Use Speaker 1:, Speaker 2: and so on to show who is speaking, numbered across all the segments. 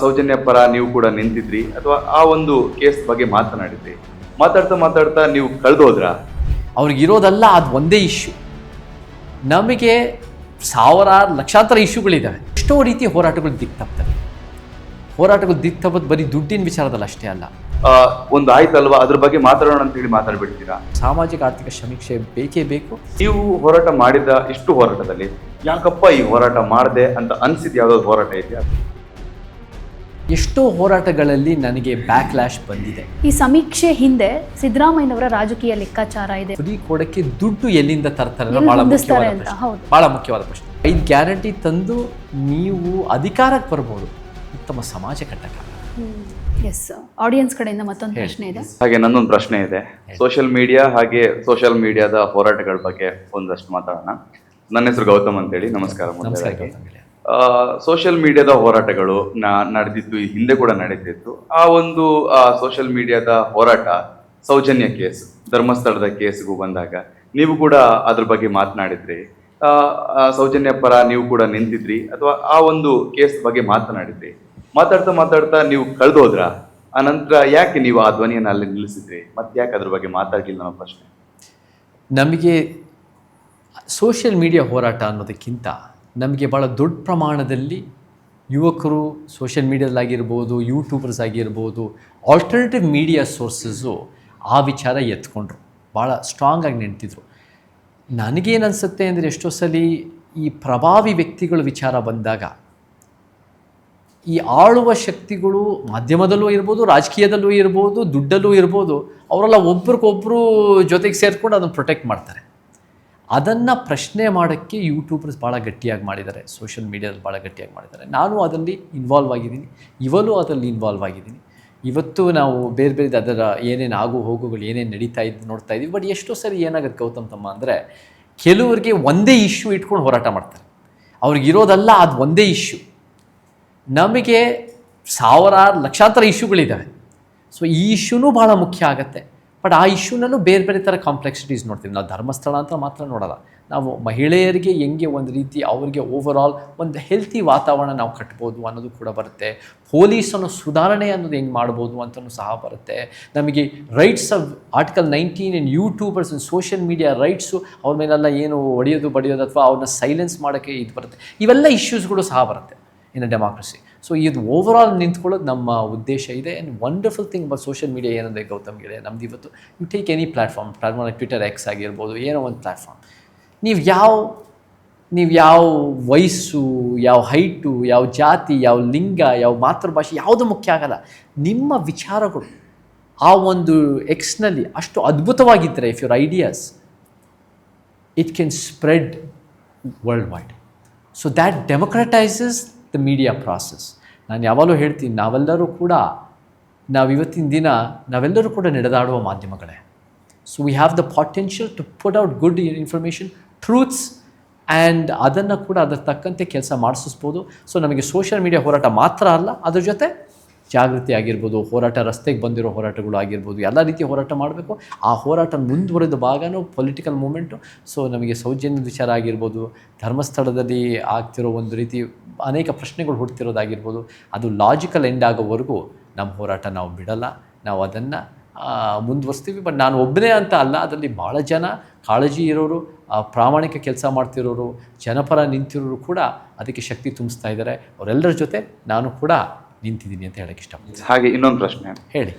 Speaker 1: ಸೌಜನ್ಯ ಪರ ನೀವು ಕೂಡ ನಿಂತಿದ್ರಿ ಅಥವಾ ಆ ಒಂದು ಕೇಸ್ ಬಗ್ಗೆ ಮಾತನಾಡಿದ್ರಿ? ಮಾತಾಡ್ತಾ ಮಾತಾಡ್ತಾ ನೀವು ಕಳೆದೋದ್ರ?
Speaker 2: ಅವ್ರಿಗಿರೋದಲ್ಲ ಅದು ಒಂದೇ ಇಶ್ಯೂ ನಮಗೆ ಸಾವಿರಾರು ಲಕ್ಷಾಂತರ ಇಶ್ಯೂಗಳಿದ್ದಾವೆ ಎಷ್ಟೋ ರೀತಿ ಹೋರಾಟಗಳು ದಿಕ್ತಪ್ತವೆ. ಹೋರಾಟಗಳು ದಿಕ್ಕು ತಪ್ಪೋದು ಬರೀ ದುಡ್ಡಿನ ವಿಚಾರದಲ್ಲಿ ಅಷ್ಟೇ ಅಲ್ಲ.
Speaker 1: ಒಂದು ಆಯ್ತಲ್ವಾ? ಅದ್ರ ಬಗ್ಗೆ ಮಾತಾಡೋಣ ಅಂತ ಹೇಳಿ ಮಾತಾಡ್ಬಿಡ್ತೀರಾ?
Speaker 2: ಸಾಮಾಜಿಕ ಆರ್ಥಿಕ ಸಮೀಕ್ಷೆ ಬೇಕೇ ಬೇಕು.
Speaker 1: ನೀವು ಹೋರಾಟ ಮಾಡಿದ ಇಷ್ಟು ಹೋರಾಟದಲ್ಲಿ ಯಾಕಪ್ಪ ಈ ಹೋರಾಟ ಮಾಡಿದೆ ಅಂತ ಅನ್ಸಿದ್ ಯಾವ್ದಾದ್ರು ಹೋರಾಟ ಇದೆಯಾ?
Speaker 2: ಎಷ್ಟೋ ಹೋರಾಟಗಳಲ್ಲಿ ನನಗೆ ಬ್ಯಾಕ್ಲ್ಯಾಶ್ ಬಂದಿದೆ.
Speaker 3: ಈ ಸಮೀಕ್ಷೆ ಹಿಂದೆ ಸಿದ್ದರಾಮಯ್ಯನವರ ರಾಜಕೀಯ ಲೆಕ್ಕಾಚಾರ ಇದೆ.
Speaker 2: ಫ್ರೀ ಕೊಡಕ್ಕೆ ದುಡ್ಡು ಎಲ್ಲಿಂದ ತರ್ತಾರೆ ಬಹಳ ಮುಖ್ಯವಾದ
Speaker 3: ಅಂತ,
Speaker 2: ಪ್ರಶ್ನೆ.
Speaker 3: ಹೌದು.
Speaker 2: ಬಹಳ ಮುಖ್ಯವಾದ ಪ್ರಶ್ನೆ. ಐದು ಗ್ಯಾರಂಟಿ ತಂದು ನೀವು ಅಧಿಕಾರಕ್ಕೆ ಬರ್ಬೋದು. ಉತ್ತಮ ಸಮಾಜ ಕಟ್ಟಕ್ಕಾಗಲ್ಲ
Speaker 3: ಎಸ್ ಆಡಿಯನ್ಸ್ ಕಡೆಯಿಂದ ಮತ್ತೊಂದು
Speaker 2: ಹೇಳಿ.
Speaker 3: ಪ್ರಶ್ನೆ ಇದೆ.
Speaker 1: ಹಾಗೆ ನನ್ನೊಂದು ಪ್ರಶ್ನೆ ಇದೆ. ಸೋಷಿಯಲ್ ಮೀಡಿಯಾ ಹಾಗೆ ಸೋಷಿಯಲ್ ಮೀಡಿಯಾದ ಹೋರಾಟಗಳ ಬಗ್ಗೆ ಒಂದಷ್ಟು ಮಾತಾಡೋಣ. ನನ್ನ ಹೆಸರು ಗೌತಮ್ ಅಂತೇಳಿ. ನಮಸ್ಕಾರ
Speaker 2: ನಮಸ್ಕಾರ
Speaker 1: ಮೊದಲನೇದಾಗಿ.
Speaker 2: ಗೌತಮ್ ಗೆಳೆಯ.
Speaker 1: ಸೋಷಿಯಲ್ ಮೀಡಿಯಾದ ಹೋರಾಟಗಳು ನಡೆದಿದ್ದು, ಹಿಂದೆ ಕೂಡ ನಡೀತಿತ್ತು ಆ ಒಂದು ಸೋಷಿಯಲ್ ಮೀಡಿಯಾದ ಹೋರಾಟ ಸೌಜನ್ಯ ಕೇಸ್, ಧರ್ಮಸ್ಥಳದ ಕೇಸ್ಗೂ ಬಂದಾಗ. ನೀವು ಕೂಡ ಅದ್ರ ಬಗ್ಗೆ ಮಾತನಾಡಿದ್ರಿ. ಸೌಜನ್ಯ ಪರ ನೀವು ಕೂಡ ನಿಂತಿದ್ರಿ. ಅಥವಾ ಆ ಒಂದು ಕೇಸ್ ಬಗ್ಗೆ ಮಾತನಾಡಿದ್ರಿ. ಮಾತಾಡ್ತಾ ಮಾತಾಡ್ತಾ ನೀವು ಕಳೆದೋದ್ರ, ಆ ನಂತರ ಯಾಕೆ ನೀವು ಆ ಧ್ವನಿಯನ್ನು ಅಲ್ಲಿ ನಿಲ್ಲಿಸಿದ್ರಿ? ಮತ್ತೆ ಯಾಕೆ ಅದ್ರ ಬಗ್ಗೆ ಮಾತಾಡಲಿಲ್ಲ ನಮ್ಮ ಪ್ರಶ್ನೆ.
Speaker 2: ನಮಗೆ ಸೋಷಿಯಲ್ ಮೀಡಿಯಾ ಹೋರಾಟ ಅನ್ನೋದಕ್ಕಿಂತ ನಮಗೆ ಭಾಳ ದೊಡ್ಡ ಪ್ರಮಾಣದಲ್ಲಿ ಯುವಕರು ಸೋಷಿಯಲ್ ಮೀಡ್ಯಾದಲ್ಲಾಗಿರ್ಬೋದು ಯೂಟ್ಯೂಬರ್ಸ್ ಆಗಿರ್ಬೋದು ಆಲ್ಟರ್ನೇಟಿವ್ ಮೀಡಿಯಾ ಸೋರ್ಸಸ್ಸು ಆ ವಿಚಾರ ಎತ್ಕೊಂಡ್ರು. ಭಾಳ ಸ್ಟ್ರಾಂಗಾಗಿ ನೆಂಟಿದ್ರು ನನಗೇನು ಅನಿಸುತ್ತೆ ಅಂದರೆ ಎಷ್ಟೋ ಸಲ ಈ ಪ್ರಭಾವಿ ವ್ಯಕ್ತಿಗಳ ವಿಚಾರ ಬಂದಾಗ ಈ ಆಳುವ ಶಕ್ತಿಗಳು ಮಾಧ್ಯಮದಲ್ಲೂ ಇರ್ಬೋದು, ರಾಜಕೀಯದಲ್ಲೂ ಇರ್ಬೋದು, ದುಡ್ಡಲ್ಲೂ ಇರ್ಬೋದು, ಅವರೆಲ್ಲ ಒಬ್ರಿಗೊಬ್ಬರು ಜೊತೆಗೆ ಸೇರಿಕೊಂಡು ಅದನ್ನು ಪ್ರೊಟೆಕ್ಟ್ ಮಾಡ್ತಾರೆ. ಅದನ್ನು ಪ್ರಶ್ನೆ ಮಾಡೋಕ್ಕೆ ಯೂಟ್ಯೂಬರ್ಸ್ ಭಾಳ ಗಟ್ಟಿಯಾಗಿ ಮಾಡಿದ್ದಾರೆ ಸೋಷಿಯಲ್ ಮೀಡಿಯಾದಲ್ಲಿ ಭಾಳ ಗಟ್ಟಿಯಾಗಿ ಮಾಡಿದ್ದಾರೆ. ನಾನು ಅದರಲ್ಲಿ ಇನ್ವಾಲ್ವ್ ಆಗಿದ್ದೀನಿ ಇವಲ್ಲೂ ಅದರಲ್ಲಿ ಇನ್ವಾಲ್ವ್ ಆಗಿದ್ದೀನಿ. ಇವತ್ತು ನಾವು ಬೇರೆ ಬೇರೆ ಅದರ ಏನೇನು ಆಗು ಹೋಗುಗಳು, ಏನೇನು ನಡೀತಾ ಇದ್ದು ನೋಡ್ತಾ ಇದ್ದೀವಿ. ಬಟ್ ಎಷ್ಟೋ ಸರಿ ಏನಾಗುತ್ತೆ ಗೌತಮ್ ತಮ್ಮ ಅಂದರೆ, ಕೆಲವರಿಗೆ ಒಂದೇ ಇಶ್ಯೂ ಇಟ್ಕೊಂಡು ಹೋರಾಟ ಮಾಡ್ತಾರೆ. ಅವ್ರಿಗಿರೋದಲ್ಲ ಅದು ಒಂದೇ ಇಶ್ಯೂ ನಮಗೆ ಸಾವಿರಾರು, ಲಕ್ಷಾಂತರ ಇಶ್ಯೂಗಳಿದ್ದಾವೆ ಸೊ ಈ ಇಶ್ಯೂನೂ ಭಾಳ ಮುಖ್ಯ ಆಗುತ್ತೆ. ಬಟ್ ಆ ಇಶ್ಯೂನಲ್ಲೂ ಬೇರೆ ಬೇರೆ ಥರ ಕಾಂಪ್ಲೆಕ್ಸಿಟೀಸ್ ನೋಡ್ತೀವಿ. ನಾವು ಧರ್ಮಸ್ಥಳ ಅಂತ ಮಾತ್ರ ನೋಡಲ್ಲ. ನಾವು ಮಹಿಳೆಯರಿಗೆ ಹೆಂಗೆ ಒಂದು ರೀತಿ ಅವರಿಗೆ ಓವರ್ ಆಲ್ ಒಂದು ಹೆಲ್ತಿ ವಾತಾವರಣ ನಾವು ಕಟ್ಬೋದು ಅನ್ನೋದು ಕೂಡ ಬರುತ್ತೆ. ಪೊಲೀಸನ್ನು ಸುಧಾರಣೆ ಅನ್ನೋದು ಹೆಂಗೆ ಮಾಡ್ಬೋದು ಅಂತಲೂ ಸಹ ಬರುತ್ತೆ. ನಮಗೆ rights of article nineteen and YouTubers in social media rights ಅವ್ರ ಮೇಲೆಲ್ಲ ಏನು ಹೊಡೆಯೋದು ಬಡಿಯೋದು ಅಥವಾ ಅವ್ರನ್ನ ಸೈಲೆನ್ಸ್ ಮಾಡೋಕ್ಕೆ ಇದು ಬರುತ್ತೆ. ಇವೆಲ್ಲ ಇಶ್ಯೂಸ್ಗಳು ಸಹ ಬರುತ್ತೆ ಇನ್ ಅ ಡೆಮಾಕ್ರಸಿ ಸೊ ಇದು ಓವರ್ ಆಲ್ ನಿಂತ್ಕೊಳ್ಳೋದು ನಮ್ಮ ಉದ್ದೇಶ ಇದೆ. And wonderful thing but social media ಏನಂದರೆ, ಗೌತಮ್ ಗೆಳೆಯ, ನಮ್ದು ಇವತ್ತು you take any platform platform Twitter X ಆಗಿರ್ಬೋದು, ಏನೋ ಒಂದು ಪ್ಲ್ಯಾಟ್ಫಾರ್ಮ್ ನೀವು ಯಾವ ನೀವು ಯಾವ ವಯಸ್ಸು, ಯಾವ ಹೈಟು ಯಾವ ಜಾತಿ, ಯಾವ ಲಿಂಗ, ಯಾವ ಮಾತೃಭಾಷೆ, ಯಾವುದು ಮುಖ್ಯ ಆಗಲ್ಲ. ನಿಮ್ಮ ವಿಚಾರಗಳು ಆ ಒಂದು ಎಕ್ಸ್ನಲ್ಲಿ ಅಷ್ಟು ಅದ್ಭುತವಾಗಿದ್ದರೆ if your ideas it can spread world wide so that democratizes the media process ನಾನು ಯಾವಾಗಲೂ ಹೇಳ್ತೀನಿ, ನಾವೆಲ್ಲರೂ ಕೂಡ ನಾವು ಇವತ್ತಿನ ದಿನ ನಾವೆಲ್ಲರೂ ಕೂಡ ನಡೆದಾಡುವ ಮಾಧ್ಯಮಗಳೇ. So we have the potential to put out good information truths and ಅದನ್ನು ಕೂಡ ಅದರ ತಕ್ಕಂತೆ ಕೆಲಸ ಮಾಡಿಸ್ಬೋದು ಸೊ ನಮಗೆ ಸೋಷಿಯಲ್ ಮೀಡಿಯಾ ಹೋರಾಟ ಮಾತ್ರ ಅಲ್ಲ, ಅದ್ರ ಜೊತೆ ಜಾಗೃತಿ ಆಗಿರ್ಬೋದು, ಹೋರಾಟ ರಸ್ತೆಗೆ ಬಂದಿರೋ ಹೋರಾಟಗಳು ಆಗಿರ್ಬೋದು, ಎಲ್ಲ ರೀತಿಯ ಹೋರಾಟ ಮಾಡಬೇಕು. ಆ ಹೋರಾಟ ಮುಂದುವರೆದ ಭಾಗನೂ ಪೊಲಿಟಿಕಲ್ ಮೂಮೆಂಟು ಸೊ ನಮಗೆ ಸೌಜನ್ಯದ ವಿಚಾರ ಆಗಿರ್ಬೋದು, ಧರ್ಮಸ್ಥಳದಲ್ಲಿ ಆಗ್ತಿರೋ ಒಂದು ರೀತಿ ಅನೇಕ ಪ್ರಶ್ನೆಗಳು ಹುಡ್ತಿರೋದಾಗಿರ್ಬೋದು ಅದು ಲಾಜಿಕಲ್ ಎಂಡ್ ಆಗೋವರೆಗೂ ನಮ್ಮ ಹೋರಾಟ ನಾವು ಬಿಡಲ್ಲ. ನಾವು ಅದನ್ನು ಮುಂದುವರಿಸ್ತೀವಿ. ಬಟ್ ನಾನು ಒಬ್ಬನೇ ಅಂತ ಅಲ್ಲ, ಅದರಲ್ಲಿ ಭಾಳ ಜನ ಕಾಳಜಿ ಇರೋರು ಪ್ರಾಮಾಣಿಕ ಕೆಲಸ ಮಾಡ್ತಿರೋರು, ಜನಪರ ನಿಂತಿರೋರು ಕೂಡ ಅದಕ್ಕೆ ಶಕ್ತಿ ತುಂಬಿಸ್ತಾ ಇದ್ದಾರೆ. ಅವರೆಲ್ಲರ ಜೊತೆ ನಾನು ಕೂಡ ನಿಂತಿದ್ದೀನಿ ಅಂತ ಹೇಳಕ್ಕೆ ಇಷ್ಟಪಡ್ತೀನಿ.
Speaker 1: ಹಾಗೆ ಇನ್ನೊಂದು ಪ್ರಶ್ನೆ.
Speaker 2: ಹೇಳಿ.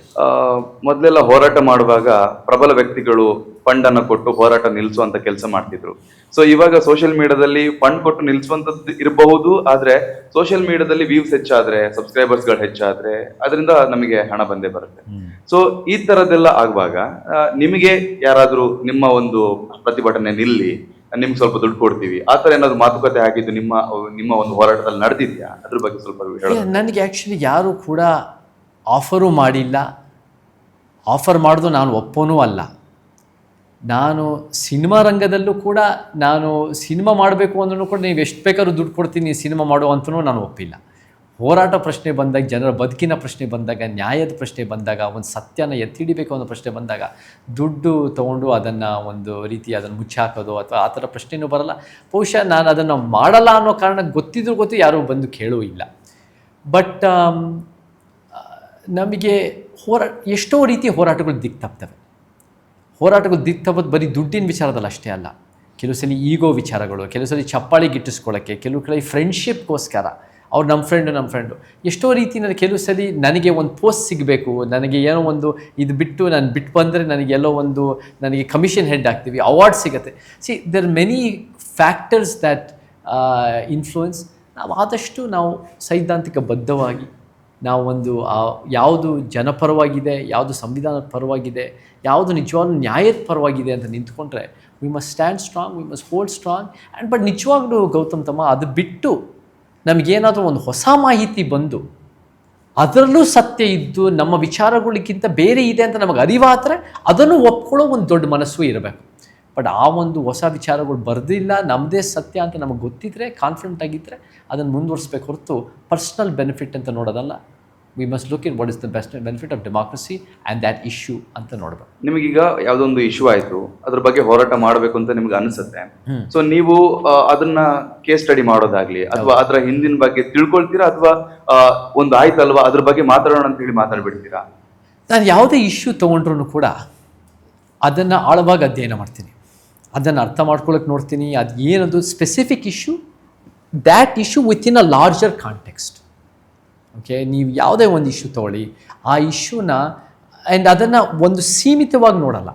Speaker 1: ಮೊದಲೆಲ್ಲ ಹೋರಾಟ ಮಾಡುವಾಗ ಪ್ರಬಲ ವ್ಯಕ್ತಿಗಳು ಫಂಡ್ ಅನ್ನು ಕೊಟ್ಟು ಹೋರಾಟ ನಿಲ್ಲಿಸುವಂತ ಕೆಲಸ ಮಾಡ್ತಿದ್ರು. ಸೊ ಇವಾಗ ಸೋಷಿಯಲ್ ಮೀಡಿಯಾದಲ್ಲಿ ಫಂಡ್ ಕೊಟ್ಟು ನಿಲ್ಲಿಸುವಂತದ್ದು ಇರಬಹುದು ಆದ್ರೆ ಸೋಷಿಯಲ್ ಮೀಡಿಯಾದಲ್ಲಿ ವ್ಯೂಸ್ ಹೆಚ್ಚಾದ್ರೆ ಸಬ್ಸ್ಕ್ರೈಬರ್ಸ್ಗಳು ಹೆಚ್ಚಾದ್ರೆ ಅದರಿಂದ ನಮಗೆ ಹಣ ಬಂದೇ ಬರುತ್ತೆ. ಸೊ ಈ ತರದೆಲ್ಲ ಆಗುವಾಗ ನಿಮಗೆ ಯಾರಾದ್ರೂ ನಿಮ್ಮ ಒಂದು ಪ್ರತಿಭಟನೆ ನಿಲ್ಲಿ ನಿಮ್ಗೆ ಸ್ವಲ್ಪ ದುಡ್ಡು ಕೊಡ್ತೀವಿ. ಆ ತರ ಏನಾದ್ರು ಮಾತುಕತೆ ಆಗಿದ್ದು ನಿಮ್ಮ ನಿಮ್ಮ ಒಂದು ಹೋರಾಟದಲ್ಲಿ ನಡೆದಿದ್ಯಾ? ಅದ್ರ ಬಗ್ಗೆ ಸ್ವಲ್ಪ
Speaker 2: ನನಗೆ ಆ್ಯಕ್ಚುಲಿ ಯಾರೂ ಕೂಡ ಆಫರು ಮಾಡಿಲ್ಲ. ಆಫರ್ ಮಾಡೋದು ನಾನು ಒಪ್ಪೋನೂ ಅಲ್ಲ. ನಾನು ಸಿನಿಮಾ ರಂಗದಲ್ಲೂ ಕೂಡ ನಾನು ಸಿನಿಮಾ ಮಾಡಬೇಕು ಅಂದ್ರೂ ಕೂಡ ನೀವು ಎಷ್ಟು ಬೇಕಾದ್ರೂ ದುಡ್ಡು ಕೊಡ್ತೀನಿ, ಸಿನಿಮಾ ಮಾಡು ಅಂತಲೂ ನಾನು ಒಪ್ಪಿಲ್ಲ. ಹೋರಾಟ ಪ್ರಶ್ನೆ ಬಂದಾಗ, ಜನರ ಬದುಕಿನ ಪ್ರಶ್ನೆ ಬಂದಾಗ, ನ್ಯಾಯದ ಪ್ರಶ್ನೆ ಬಂದಾಗ, ಒಂದು ಸತ್ಯನ ಎತ್ತಿ ಹಿಡಿಬೇಕು ಅನ್ನೋ ಪ್ರಶ್ನೆ ಬಂದಾಗ, ದುಡ್ಡು ತೊಗೊಂಡು ಅದನ್ನು ಒಂದು ರೀತಿ ಅದನ್ನು ಮುಚ್ಚಾಕೋದು ಅಥವಾ ಆ ಥರ ಪ್ರಶ್ನೆನೂ ಬರಲ್ಲ. ಬಹುಶಃ ನಾನು ಅದನ್ನು ಮಾಡಲ್ಲ ಅನ್ನೋ ಕಾರಣ ಗೊತ್ತಿದ್ರು ಗೊತ್ತು ಯಾರೂ ಬಂದು ಕೇಳೂ ಇಲ್ಲ. ಬಟ್ ನಮಗೆ ಹೋರಾ, ಎಷ್ಟೋ ರೀತಿ ಹೋರಾಟಗಳು ದಿಕ್ ತಪ್ತವೆ ಹೋರಾಟಗಳು ದಿಕ್ ತಪ್ಪೋದು ಬರೀ ದುಡ್ಡಿನ ವಿಚಾರದಲ್ಲಿ ಅಷ್ಟೇ ಅಲ್ಲ. ಕೆಲವು ಸಲ ಈಗೋ ವಿಚಾರಗಳು, ಕೆಲವು ಸಲ ಚಪ್ಪಾಳಿ ಗಿಟ್ಟಿಸ್ಕೊಳ್ಳೋಕ್ಕೆ, ಕೆಲವು ಕಡೆ ಫ್ರೆಂಡ್ಶಿಪ್ಗೋಸ್ಕರ ಅವ್ರು ನಮ್ಮ ಫ್ರೆಂಡು ನಮ್ಮ ಫ್ರೆಂಡು ಎಷ್ಟೋ ರೀತಿಯಲ್ಲಿ ಕೆಲವು ಸಲ ನನಗೆ ಒಂದು ಪೋಸ್ಟ್ ಸಿಗಬೇಕು, ನನಗೆ ಏನೋ ಒಂದು ಇದು ಬಿಟ್ಟು ನಾನು ಬಿಟ್ಟು ಬಂದರೆ ನನಗೆ ಎಲ್ಲೋ ಒಂದು ನನಗೆ ಕಮಿಷನ್ ಹೆಡ್ ಆಗ್ತೀವಿ ಅವಾರ್ಡ್ ಸಿಗುತ್ತೆ. See there many factors that influence ನಾವು ಆದಷ್ಟು ನಾವು ಸೈದ್ಧಾಂತಿಕ ಬದ್ಧವಾಗಿ, ನಾವು ಒಂದು ಯಾವುದು ಜನಪರವಾಗಿದೆ, ಯಾವುದು ಸಂವಿಧಾನದ ಪರವಾಗಿದೆ, ಯಾವುದು ನಿಜವಾಗ್ಲೂ ನ್ಯಾಯದ ಪರವಾಗಿದೆ ಅಂತ ನಿಂತ್ಕೊಂಡ್ರೆ we must stand strong we must hold strong and but ನಿಜವಾಗ್ಲೂ ಗೌತಮ್ ತಮ್ಮ ಅದು ಬಿಟ್ಟು ನಮಗೇನಾದರೂ ಒಂದು ಹೊಸ ಮಾಹಿತಿ ಬಂದು ಅದರಲ್ಲೂ ಸತ್ಯ ಇದ್ದು ನಮ್ಮ ವಿಚಾರಗಳಿಗಿಂತ ಬೇರೆ ಇದೆ ಅಂತ ನಮಗೆ ಅರಿವಾದರೆ ಅದನ್ನು ಒಪ್ಕೊಳ್ಳೋ ಒಂದು ದೊಡ್ಡ ಮನಸ್ಸು ಇರಬೇಕು. ಬಟ್ ಆ ಒಂದು ಹೊಸ ವಿಚಾರಗಳು ಬರೆದಿಲ್ಲ ನಮ್ಮದೇ ಸತ್ಯ ಅಂತ ನಮಗೆ ಗೊತ್ತಿದ್ದರೆ ಕಾನ್ಫಿಡೆಂಟ್ ಆಗಿದ್ದರೆ ಅದನ್ನು ಮುಂದುವರಿಸ್ಬೇಕು ಹೊರತು ಪರ್ಸ್ನಲ್ ಬೆನಿಫಿಟ್ ಅಂತ ನೋಡೋದಲ್ಲ we must look in what is the best benefit of democracy and that issue ಅಂತ ನೋಡಬೇಕು.
Speaker 1: ನಿಮಗೀಗ ಯಾವುದೊಂದು ಇಶ್ಯೂ ಆಯಿತು ಅದ್ರ ಬಗ್ಗೆ ಹೋರಾಟ ಮಾಡಬೇಕು ಅಂತ ನಿಮ್ಗೆ ಅನಿಸುತ್ತೆ. ಸೊ ನೀವು ಅದನ್ನ ಕೇಸ್ ಸ್ಟಡಿ ಮಾಡೋದಾಗ್ಲಿ ಅಥವಾ ಅದರ ಹಿಂದಿನ ಬಗ್ಗೆ ತಿಳ್ಕೊಳ್ತೀರಾ ಅಥವಾ ಒಂದು ಆಯ್ತಲ್ವಾ ಅದ್ರ ಬಗ್ಗೆ ಮಾತಾಡೋಣ ಅಂತ ಹೇಳಿ ಮಾತಾಡ್ಬಿಡ್ತೀರಾ?
Speaker 2: ನಾನು ಯಾವುದೇ ಇಶ್ಯೂ ತೊಗೊಂಡ್ರು ಕೂಡ ಅದನ್ನು ಆಳವಾಗಿ ಅಧ್ಯಯನ ಮಾಡ್ತೀನಿ. ಅದನ್ನು ಅರ್ಥ ಮಾಡ್ಕೊಳ್ಳೋಕೆ ನೋಡ್ತೀನಿ. ಅದು ಏನದು specific issue that issue within a larger context okay ನೀವು ಯಾವುದೇ ಒಂದು ಇಶ್ಯೂ ತೊಗೊಳ್ಳಿ. ಆ ಇಶ್ಯೂನ ಆ್ಯಂಡ್ ಅದನ್ನು ಒಂದು ಸೀಮಿತವಾಗಿ ನೋಡಲ್ಲ.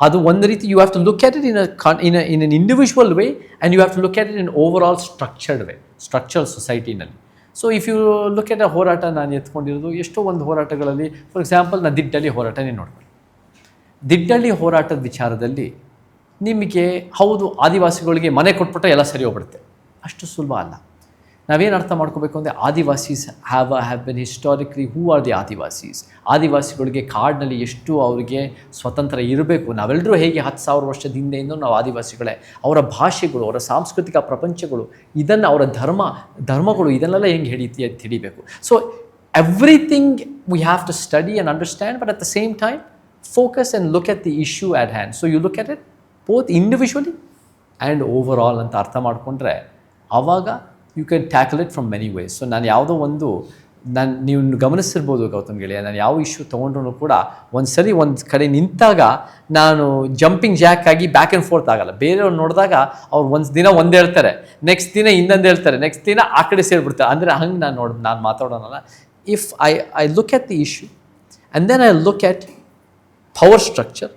Speaker 2: ಅದು ಒಂದು ರೀತಿ you have to look at it in a in in an individual way and you have to look at it in overall structured way structure ಸೊಸೈಟಿನಲ್ಲಿ so if you look at a ಹೋರಾಟ ನಾನು ಎತ್ಕೊಂಡಿರೋದು, ಎಷ್ಟೋ ಒಂದು ಹೋರಾಟಗಳಲ್ಲಿ for example ನಾನು ದಿಡ್ಡಳ್ಳಿ ಹೋರಾಟನೇ ನೋಡ್ತೀನಿ. ದಿಡ್ಡಳ್ಳಿ ಹೋರಾಟದ ವಿಚಾರದಲ್ಲಿ ನಿಮಗೆ, ಹೌದು, ಆದಿವಾಸಿಗಳಿಗೆ ಮನೆ ಕೊಟ್ಬಿಟ್ರೆ ಎಲ್ಲ ಸರಿ ಹೋಗ್ಬಿಡುತ್ತೆ. ಅಷ್ಟು ಸುಲಭ ಅಲ್ಲ. ನಾವೇನು ಅರ್ಥ ಮಾಡ್ಕೋಬೇಕು ಅಂದರೆ Adivasis have have been historically who are the Adivasis? ಆದಿವಾಸಿಗಳಿಗೆ ಕಾಡಿನಲ್ಲಿ ಎಷ್ಟು ಅವರಿಗೆ ಸ್ವತಂತ್ರ ಇರಬೇಕು? ನಾವೆಲ್ಲರೂ ಹೇಗೆ ಹತ್ತು ಸಾವಿರ ವರ್ಷದ ಹಿಂದೆಯಿಂದ ನಾವು ಆದಿವಾಸಿಗಳೇ? ಅವರ ಭಾಷೆಗಳು, ಅವರ ಸಾಂಸ್ಕೃತಿಕ ಪ್ರಪಂಚಗಳು, ಇದನ್ನು ಅವರ ಧರ್ಮ, ಧರ್ಮಗಳು, ಇದನ್ನೆಲ್ಲ ಹೆಂಗೆ ಹಿಡಿತಿ, ಹಿಡಿಬೇಕು? So everything we have to study and understand but at the same time focus and look at the issue at hand so you look at it both individually and overall ಅಂತ ಅರ್ಥ ಮಾಡಿಕೊಂಡ್ರೆ ಆವಾಗ you can tackle it from many ways so ನಾನು ಯಾವುದೋ ಒಂದು, ನಾನು ನೀವು ಗಮನಿಸಿರ್ಬೋದು ಗೌತಮ್ ಗೆಳೆಯ, ನಾನು ಯಾವ ಇಶ್ಯೂ ತೊಗೊಂಡ್ರು ಕೂಡ ಒಂದು ಸರಿ ಒಂದು ಕಡೆ ನಿಂತಾಗ ನಾನು ಜಂಪಿಂಗ್ ಜ್ಯಾಕ್ ಆಗಿ ಬ್ಯಾಕ್ ಆ್ಯಂಡ್ ಫೋರ್ತ್ ಆಗಲ್ಲ. ಬೇರೆಯವ್ರು ನೋಡಿದಾಗ ಅವ್ರು ಒಂದು ದಿನ ಒಂದು ಹೇಳ್ತಾರೆ ನೆಕ್ಸ್ಟ್ ದಿನ ಇನ್ನೊಂದು ಹೇಳ್ತಾರೆ ನೆಕ್ಸ್ಟ್ ದಿನ ಆ ಕಡೆ ಸೇರಿಬಿಡ್ತಾರೆ. ಅಂದರೆ ಹಂಗೆ ನಾನು ನೋಡಿ, ನಾನು ಮಾತಾಡೋಣ if I I look at the issue and then I look at power structure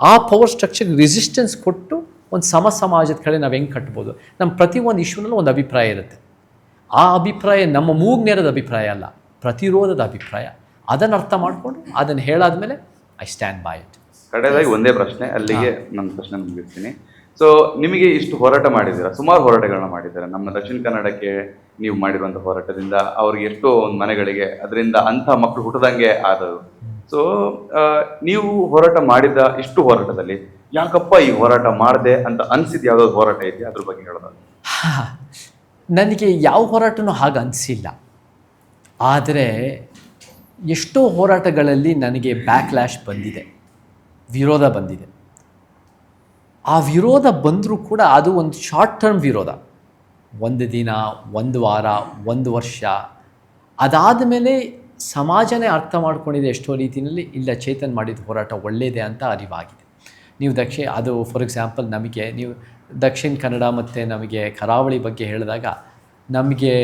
Speaker 2: ಆ ಪವರ್ ಸ್ಟ್ರಕ್ಚರ್ಗೆ ರೆಸಿಸ್ಟೆನ್ಸ್ ಕೊಟ್ಟು ಒಂದು ಸಮ ಸಮಾಜದ ಕಡೆ ನಾವು ಹೆಂಗೆ ಕಟ್ಬೋದು? ನಮ್ಮ ಪ್ರತಿ ಒಂದು ಇಶ್ಯೂನಲ್ಲೂ ಒಂದು ಅಭಿಪ್ರಾಯ ಇರುತ್ತೆ. ಆ ಅಭಿಪ್ರಾಯ ನಮ್ಮ ಮೂಗ್ನೇರದ ಅಭಿಪ್ರಾಯ ಅಲ್ಲ ಪ್ರತಿರೋಧದ ಅಭಿಪ್ರಾಯ. ಅದನ್ನು ಅರ್ಥ ಮಾಡಿಕೊಂಡು ಅದನ್ನು ಹೇಳಾದ್ಮೇಲೆ ಐ ಸ್ಟ್ಯಾಂಡ್ ಬೈ ಇಟ್
Speaker 1: ಕಡೆಯದಾಗಿ ಒಂದೇ ಪ್ರಶ್ನೆ ಅಲ್ಲಿಗೆ ನನ್ನ ಪ್ರಶ್ನೆ ಮುಗಿಸ್ತೀನಿ. ಸೊ ನಿಮಗೆ ಇಷ್ಟು ಹೋರಾಟ ಮಾಡಿದ್ದೀರಾ? ಸುಮಾರು ಹೋರಾಟಗಳನ್ನ ಮಾಡಿದ್ದಾರೆ? ನಮ್ಮ ದಕ್ಷಿಣ ಕನ್ನಡಕ್ಕೆ ನೀವು ಮಾಡಿರುವಂಥ ಹೋರಾಟದಿಂದ ಅವ್ರಿಗೆ ಎಷ್ಟೋ ಒಂದು ಮನೆಗಳಿಗೆ ಅದರಿಂದ ಅಂಥ ಮಕ್ಕಳು ಹುಟ್ಟದಂಗೆ ಆದರು ಸೊ ನೀವು ಹೋರಾಟ ಮಾಡಿದ ಇಷ್ಟು ಹೋರಾಟದಲ್ಲಿ ಯಾಕಪ್ಪ ಈ ಹೋರಾಟ ಮಾಡಿದೆ ಅಂತ ಅನ್ಸಿದ್ ಯಾವ್ದಾದ್ರು ಹೋರಾಟ ಐತಿ ಅದ್ರ ಬಗ್ಗೆ ಹೇಳೋದು
Speaker 2: ನನಗೆ ಯಾವ ಹೋರಾಟನೂ ಹಾಗೆ ಅನಿಸಿಲ್ಲ. ಆದರೆ ಎಷ್ಟೋ ಹೋರಾಟಗಳಲ್ಲಿ ನನಗೆ ಬ್ಯಾಕ್ಲ್ಯಾಶ್ ಬಂದಿದೆ. ವಿರೋಧ ಬಂದಿದೆ. ಆ ವಿರೋಧ ಬಂದರೂ ಕೂಡ ಅದು ಒಂದು ಶಾರ್ಟ್ ಟರ್ಮ್ ವಿರೋಧ. ಒಂದು ದಿನ, ಒಂದು ವಾರ, ಒಂದು ವರ್ಷ. ಅದಾದ ಮೇಲೆ ಸಮಾಜನೇ ಅರ್ಥ ಮಾಡ್ಕೊಂಡಿದೆ ಎಷ್ಟೋ ರೀತಿಯಲ್ಲಿ, ಇಲ್ಲ ಚೇತನ್ ಮಾಡಿದ ಹೋರಾಟ ಒಳ್ಳೆಯದೇ ಅಂತ ಅರಿವಾಗಿದೆ. ನೀವು ದಕ್ಷಿಣ, ಅದು ಫಾರ್ ಎಕ್ಸಾಂಪಲ್ ನಮಗೆ ನೀವು ದಕ್ಷಿಣ ಕನ್ನಡ ಮತ್ತು ನಮಗೆ ಕರಾವಳಿ ಬಗ್ಗೆ ಹೇಳಿದಾಗ ನಮಗೆ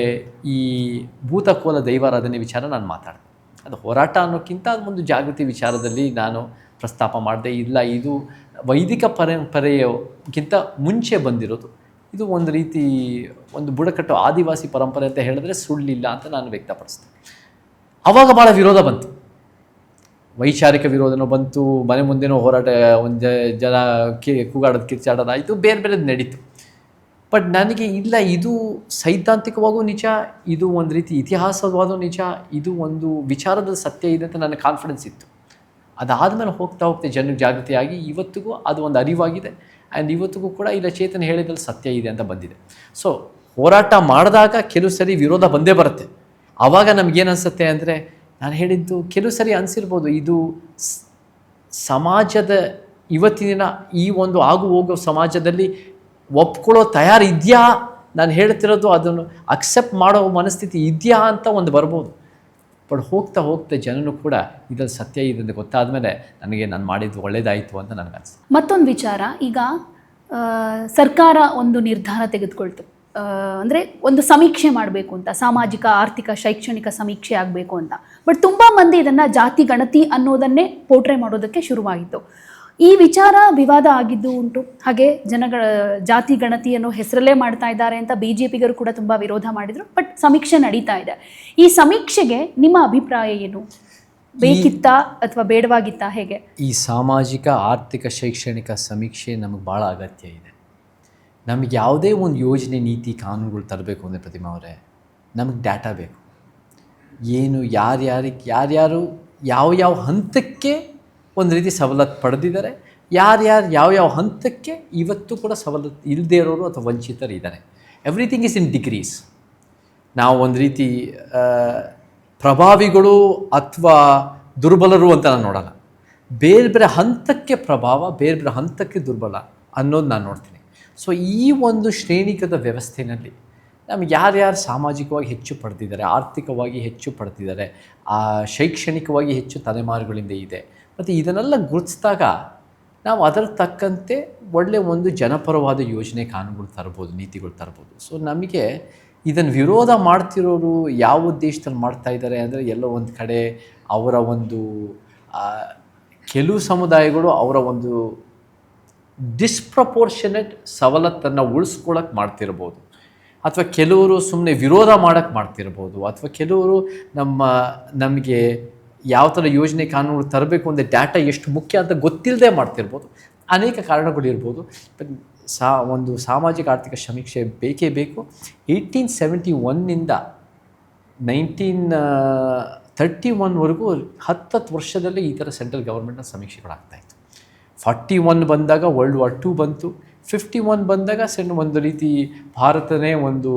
Speaker 2: ಈ ಭೂತಕೋಲ ದೈವಾರಾಧನೆ ವಿಚಾರ ನಾನು ಮಾತಾಡಿದೆ. ಅದು ಹೋರಾಟ ಅನ್ನೋಕ್ಕಿಂತ ಒಂದು ಜಾಗೃತಿ ವಿಚಾರದಲ್ಲಿ ನಾನು ಪ್ರಸ್ತಾಪ ಮಾಡಿದೆ. ಇಲ್ಲ, ಇದು ವೈದಿಕ ಪರಂಪರೆಯಕ್ಕಿಂತ ಮುಂಚೆ ಬಂದಿರೋದು. ಇದು ಒಂದು ರೀತಿ ಒಂದು ಬುಡಕಟ್ಟು ಆದಿವಾಸಿ ಪರಂಪರೆ ಅಂತ ಹೇಳಿದ್ರೆ ಸುಳ್ಳಿಲ್ಲ ಅಂತ ನಾನು ವ್ಯಕ್ತಪಡಿಸ್ತೇನೆ ಆವಾಗ ಭಾಳ ವಿರೋಧ ಬಂತು. ವೈಚಾರಿಕ ವಿರೋಧನೋ ಬಂತು, ಮನೆ ಮುಂದೆನೋ ಹೋರಾಟ, ಒಂದು ಜನ ಕಿ, ಕೂಗಾಡೋದು ಕಿರ್ಚಾಡೋದು ಆಯಿತು ಬೇರೆ ಬೇರೆದು ನಡೀತು. ಬಟ್ ನನಗೆ ಇಲ್ಲ, ಇದು ಸೈದ್ಧಾಂತಿಕವಾಗೂ ನಿಜ, ಇದು ಒಂದು ರೀತಿ ಇತಿಹಾಸವಾದೂ ನಿಜ, ಇದು ಒಂದು ವಿಚಾರದ ಸತ್ಯ ಇದೆ ಅಂತ ನನ್ನ ಕಾನ್ಫಿಡೆನ್ಸ್ ಇತ್ತು. ಅದಾದಮೇಲೆ ಹೋಗ್ತಾ ಹೋಗ್ತಾ ಜನ ಜಾಗೃತಿಯಾಗಿ ಇವತ್ತಿಗೂ ಅದು ಒಂದು ಅರಿವಾಗಿದೆ. ಆ್ಯಂಡ್ ಇವತ್ತಿಗೂ ಕೂಡ ಇಲ್ಲ, ಚೇತನ್ ಹೇಳಿದಲ್ಲಿ ಸತ್ಯ ಇದೆ ಅಂತ ಬಂದಿದೆ. ಸೊ ಹೋರಾಟ ಮಾಡಿದಾಗ ಕೆಲವು ಸರಿ ವಿರೋಧ ಬಂದೇ ಬರುತ್ತೆ. ಆವಾಗ ನಮಗೇನು ಅನಿಸುತ್ತೆ ಅಂದರೆ ನಾನು ಹೇಳಿದ್ದು ಕೆಲವು ಸರಿ ಅನಿಸಿರ್ಬೋದು, ಇದು ಸಮಾಜದ ಇವತ್ತಿನ ಈ ಒಂದು ಆಗು ಹೋಗೋ ಸಮಾಜದಲ್ಲಿ ಒಪ್ಕೊಳ್ಳೋ ತಯಾರಿದೆಯಾ ನಾನು ಹೇಳ್ತಿರೋದು ಅದನ್ನು ಅಕ್ಸೆಪ್ಟ್ ಮಾಡೋ ಮನಸ್ಥಿತಿ ಇದೆಯಾ ಅಂತ ಒಂದು ಬರ್ಬೋದು. ಬಟ್ ಹೋಗ್ತಾ ಹೋಗ್ತಾ ಜನನು ಕೂಡ ಇದರಲ್ಲಿ ಸತ್ಯ ಇದೆ ಅಂತ ಗೊತ್ತಾದಮೇಲೆ ನನಗೆ ನಾನು ಮಾಡಿದ್ದು ಒಳ್ಳೇದಾಯಿತು ಅಂತ ನನಗೆ ಅನಿಸ್ತು
Speaker 3: ಮತ್ತೊಂದು ವಿಚಾರ, ಈಗ ಸರ್ಕಾರ ಒಂದು ನಿರ್ಧಾರ ತೆಗೆದುಕೊಳ್ತು. ಅಂದ್ರೆ ಒಂದು ಸಮೀಕ್ಷೆ ಮಾಡಬೇಕು ಅಂತ, ಸಾಮಾಜಿಕ, ಆರ್ಥಿಕ, ಶೈಕ್ಷಣಿಕ ಸಮೀಕ್ಷೆ ಆಗಬೇಕು ಅಂತ. ಬಟ್ ತುಂಬ ಮಂದಿ ಇದನ್ನು ಜಾತಿ, ಗಣತಿ ಅನ್ನೋದನ್ನೇ ಪೋಟ್ರೆ ಮಾಡೋದಕ್ಕೆ ಶುರುವಾಗಿತ್ತು. ಈ ವಿಚಾರ ವಿವಾದ ಆಗಿದ್ದು ಉಂಟು. ಹಾಗೆ ಜನಗಳ, ಜಾತಿ ಗಣತಿಯನ್ನು ಹೆಸರಲ್ಲೇ ಮಾಡ್ತಾ ಇದ್ದಾರೆ ಅಂತ ಬಿ ಜೆ ಪಿಗರು ಕೂಡ ತುಂಬ ವಿರೋಧ ಮಾಡಿದರು. ಬಟ್ ಸಮೀಕ್ಷೆ ನಡೀತಾ ಇದೆ. ಈ ಸಮೀಕ್ಷೆಗೆ ನಿಮ್ಮ ಅಭಿಪ್ರಾಯ ಏನು? ಬೇಕಿತ್ತಾ ಅಥವಾ ಬೇಡವಾಗಿತ್ತಾ ಹೇಗೆ?
Speaker 2: ಈ ಸಾಮಾಜಿಕ, ಆರ್ಥಿಕ, ಶೈಕ್ಷಣಿಕ ಸಮೀಕ್ಷೆ ನಮಗೆ ಭಾಳ ಅಗತ್ಯ ಇದೆ. ನಮಗೆ ಯಾವುದೇ ಒಂದು ಯೋಜನೆ, ನೀತಿ, ಕಾನೂನುಗಳು ತರಬೇಕು ಅಂದರೆ ಪ್ರತಿಮಾ ಅವರೇ, ನಮಗೆ ಡಾಟಾ ಬೇಕು. ಏನು ಯಾರ್ಯಾರಿಗೆ ಯಾರ್ಯಾರು ಯಾವ ಯಾವ ಹಂತಕ್ಕೆ ಒಂದು ರೀತಿ ಸವಲತ್ತು ಪಡೆದಿದ್ದಾರೆ ಯಾರ್ಯಾರು ಯಾವ ಯಾವ ಹಂತಕ್ಕೆ ಇವತ್ತು ಕೂಡ ಸವಲತ್ತು ಇಲ್ಲದೇ ಇರೋರು ಅಥವಾ ವಂಚಿತರಿದ್ದಾರೆ ಎವ್ರಿಥಿಂಗ್ ಇಸ್ ಇನ್ ಡಿಗ್ರೀಸ್ ನಾವು ಒಂದು ರೀತಿ ಪ್ರಭಾವಿಗಳು ಅಥವಾ ದುರ್ಬಲರು ಅಂತ ನಾನು ನೋಡೋಲ್ಲ. ಬೇರೆ ಬೇರೆ ಹಂತಕ್ಕೆ ಪ್ರಭಾವ ಬೇರೆ ಬೇರೆ ಹಂತಕ್ಕೆ ದುರ್ಬಲ ಅನ್ನೋದು ನಾನು ನೋಡ್ತೀನಿ. ಸೊ ಈ ಒಂದು ಶ್ರೇಣಿಕದ ವ್ಯವಸ್ಥೆಯಲ್ಲಿ ನಮ್ಗೆ ಯಾರ್ಯಾರು ಸಾಮಾಜಿಕವಾಗಿ ಹೆಚ್ಚು ಪಡೆದಿದ್ದಾರೆ, ಆರ್ಥಿಕವಾಗಿ ಹೆಚ್ಚು ಪಡೆದಿದ್ದಾರೆ ಶೈಕ್ಷಣಿಕವಾಗಿ ಹೆಚ್ಚು ತಲೆಮಾರುಗಳಿಂದ ಇದೆ. ಮತ್ತು ಇದನ್ನೆಲ್ಲ ಗುರುತಿಸಿದಾಗ ನಾವು ಅದರ ತಕ್ಕಂತೆ ಒಳ್ಳೆಯ ಒಂದು ಜನಪರವಾದ ಯೋಜನೆ ಕಾನೂನುಗಳು ತರ್ಬೋದು, ನೀತಿಗಳು ತರ್ಬೋದು. ಸೊ ನಮಗೆ ಇದನ್ನು ವಿರೋಧ ಮಾಡ್ತಿರೋರು ಯಾವ ಉದ್ದೇಶದಲ್ಲಿ ಮಾಡ್ತಾ ಇದ್ದಾರೆ ಅಂದರೆ ಎಲ್ಲೋ ಒಂದು ಕಡೆ ಅವರ ಒಂದು ಕೆಲವು ಸಮುದಾಯಗಳು ಅವರ ಒಂದು ಡಿಸ್ಪ್ರಪೋರ್ಷನೇಟ್ ಸವಲತ್ತನ್ನು ಉಳಿಸ್ಕೊಳಕ್ಕೆ ಮಾಡ್ತಿರ್ಬೋದು. ಅಥವಾ ಕೆಲವರು ಸುಮ್ಮನೆ ವಿರೋಧ ಮಾಡೋಕ್ಕೆ ಮಾಡ್ತಿರ್ಬೋದು. ಅಥವಾ ಕೆಲವರು ನಮ್ಮ, ನಮಗೆ ಯಾವ ಥರ ಯೋಜನೆ ಕಾನೂನು ತರಬೇಕು ಅಂದರೆ ಡಾಟಾ ಎಷ್ಟು ಮುಖ್ಯ ಅಂತ ಗೊತ್ತಿಲ್ಲದೆ ಮಾಡ್ತಿರ್ಬೋದು. ಅನೇಕ ಕಾರಣಗಳಿರ್ಬೋದು ಬಟ್ ಸಾ, ಒಂದು ಸಾಮಾಜಿಕ ಆರ್ಥಿಕ ಸಮೀಕ್ಷೆ ಬೇಕೇ ಬೇಕು. ಏಯ್ಟೀನ್ ಸೆವೆಂಟಿ ಒನ್ನಿಂದ ನೈನ್ಟೀನ್ ತರ್ಟಿ ಒನ್ವರೆಗೂ ಹತ್ತತ್ತು ವರ್ಷದಲ್ಲಿ ಈ ಥರ ಸೆಂಟ್ರಲ್ ಗೌರ್ಮೆಂಟ್ನ ಸಮೀಕ್ಷೆಗಳಾಗ್ತಾಯಿತ್ತು ಫಾರ್ಟಿ ಒನ್ ಬಂದಾಗ ವರ್ಲ್ಡ್ ವಾರ್ ಟೂ ಬಂತು. ಫಿಫ್ಟಿ ಒನ್ ಬಂದಾಗ ಸಣ್ಣ ಒಂದು ರೀತಿ ಭಾರತನೇ ಒಂದು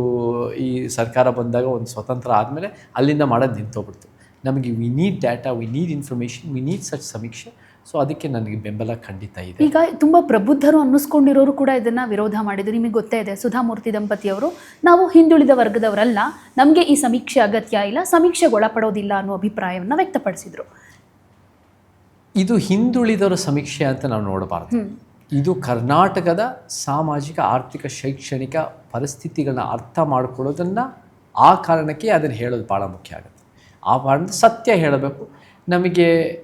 Speaker 2: ಈ ಸರ್ಕಾರ ಬಂದಾಗ ಒಂದು ಸ್ವತಂತ್ರ ಆದಮೇಲೆ ಅಲ್ಲಿಂದ ಮಾಡೋದು ನಿಂತೋಗ್ಬಿಡ್ತು. ನಮಗೆ we need data we need information we need such ಸಮೀಕ್ಷೆ. ಸೊ ಅದಕ್ಕೆ ನನಗೆ ಬೆಂಬಲ ಖಂಡಿತ ಇದೆ.
Speaker 3: ಈಗ ತುಂಬ ಪ್ರಬುದ್ಧರು ಅನ್ನಿಸ್ಕೊಂಡಿರೋರು ಕೂಡ ಇದನ್ನು ವಿರೋಧ ಮಾಡಿದ್ರು. ನಿಮಗೆ ಗೊತ್ತೇ ಇದೆ, ಸುಧಾಮೂರ್ತಿ ದಂಪತಿಯವರು ನಾವು ಹಿಂದುಳಿದ ವರ್ಗದವರಲ್ಲ, ನಮಗೆ ಈ ಸಮೀಕ್ಷೆ ಅಗತ್ಯ ಇಲ್ಲ ಸಮೀಕ್ಷೆಗೆ ಒಳಪಡೋದಿಲ್ಲ ಅನ್ನೋ ಅಭಿಪ್ರಾಯವನ್ನು ವ್ಯಕ್ತಪಡಿಸಿದ್ರು.
Speaker 2: ಇದು ಹಿಂದುಳಿದವರ ಸಮೀಕ್ಷೆ ಅಂತ ನಾವು ನೋಡಬಾರ್ದು. ಇದು ಕರ್ನಾಟಕದ ಸಾಮಾಜಿಕ ಆರ್ಥಿಕ ಶೈಕ್ಷಣಿಕ ಪರಿಸ್ಥಿತಿಗಳನ್ನ ಅರ್ಥ ಮಾಡ್ಕೊಳ್ಳೋದನ್ನು ಆ ಕಾರಣಕ್ಕೆ ಅದನ್ನು ಹೇಳೋದು ಭಾಳ ಮುಖ್ಯ ಆಗುತ್ತೆ. ಆ ಕಾರಣದ ಸತ್ಯ ಹೇಳಬೇಕು. ನಮಗೆ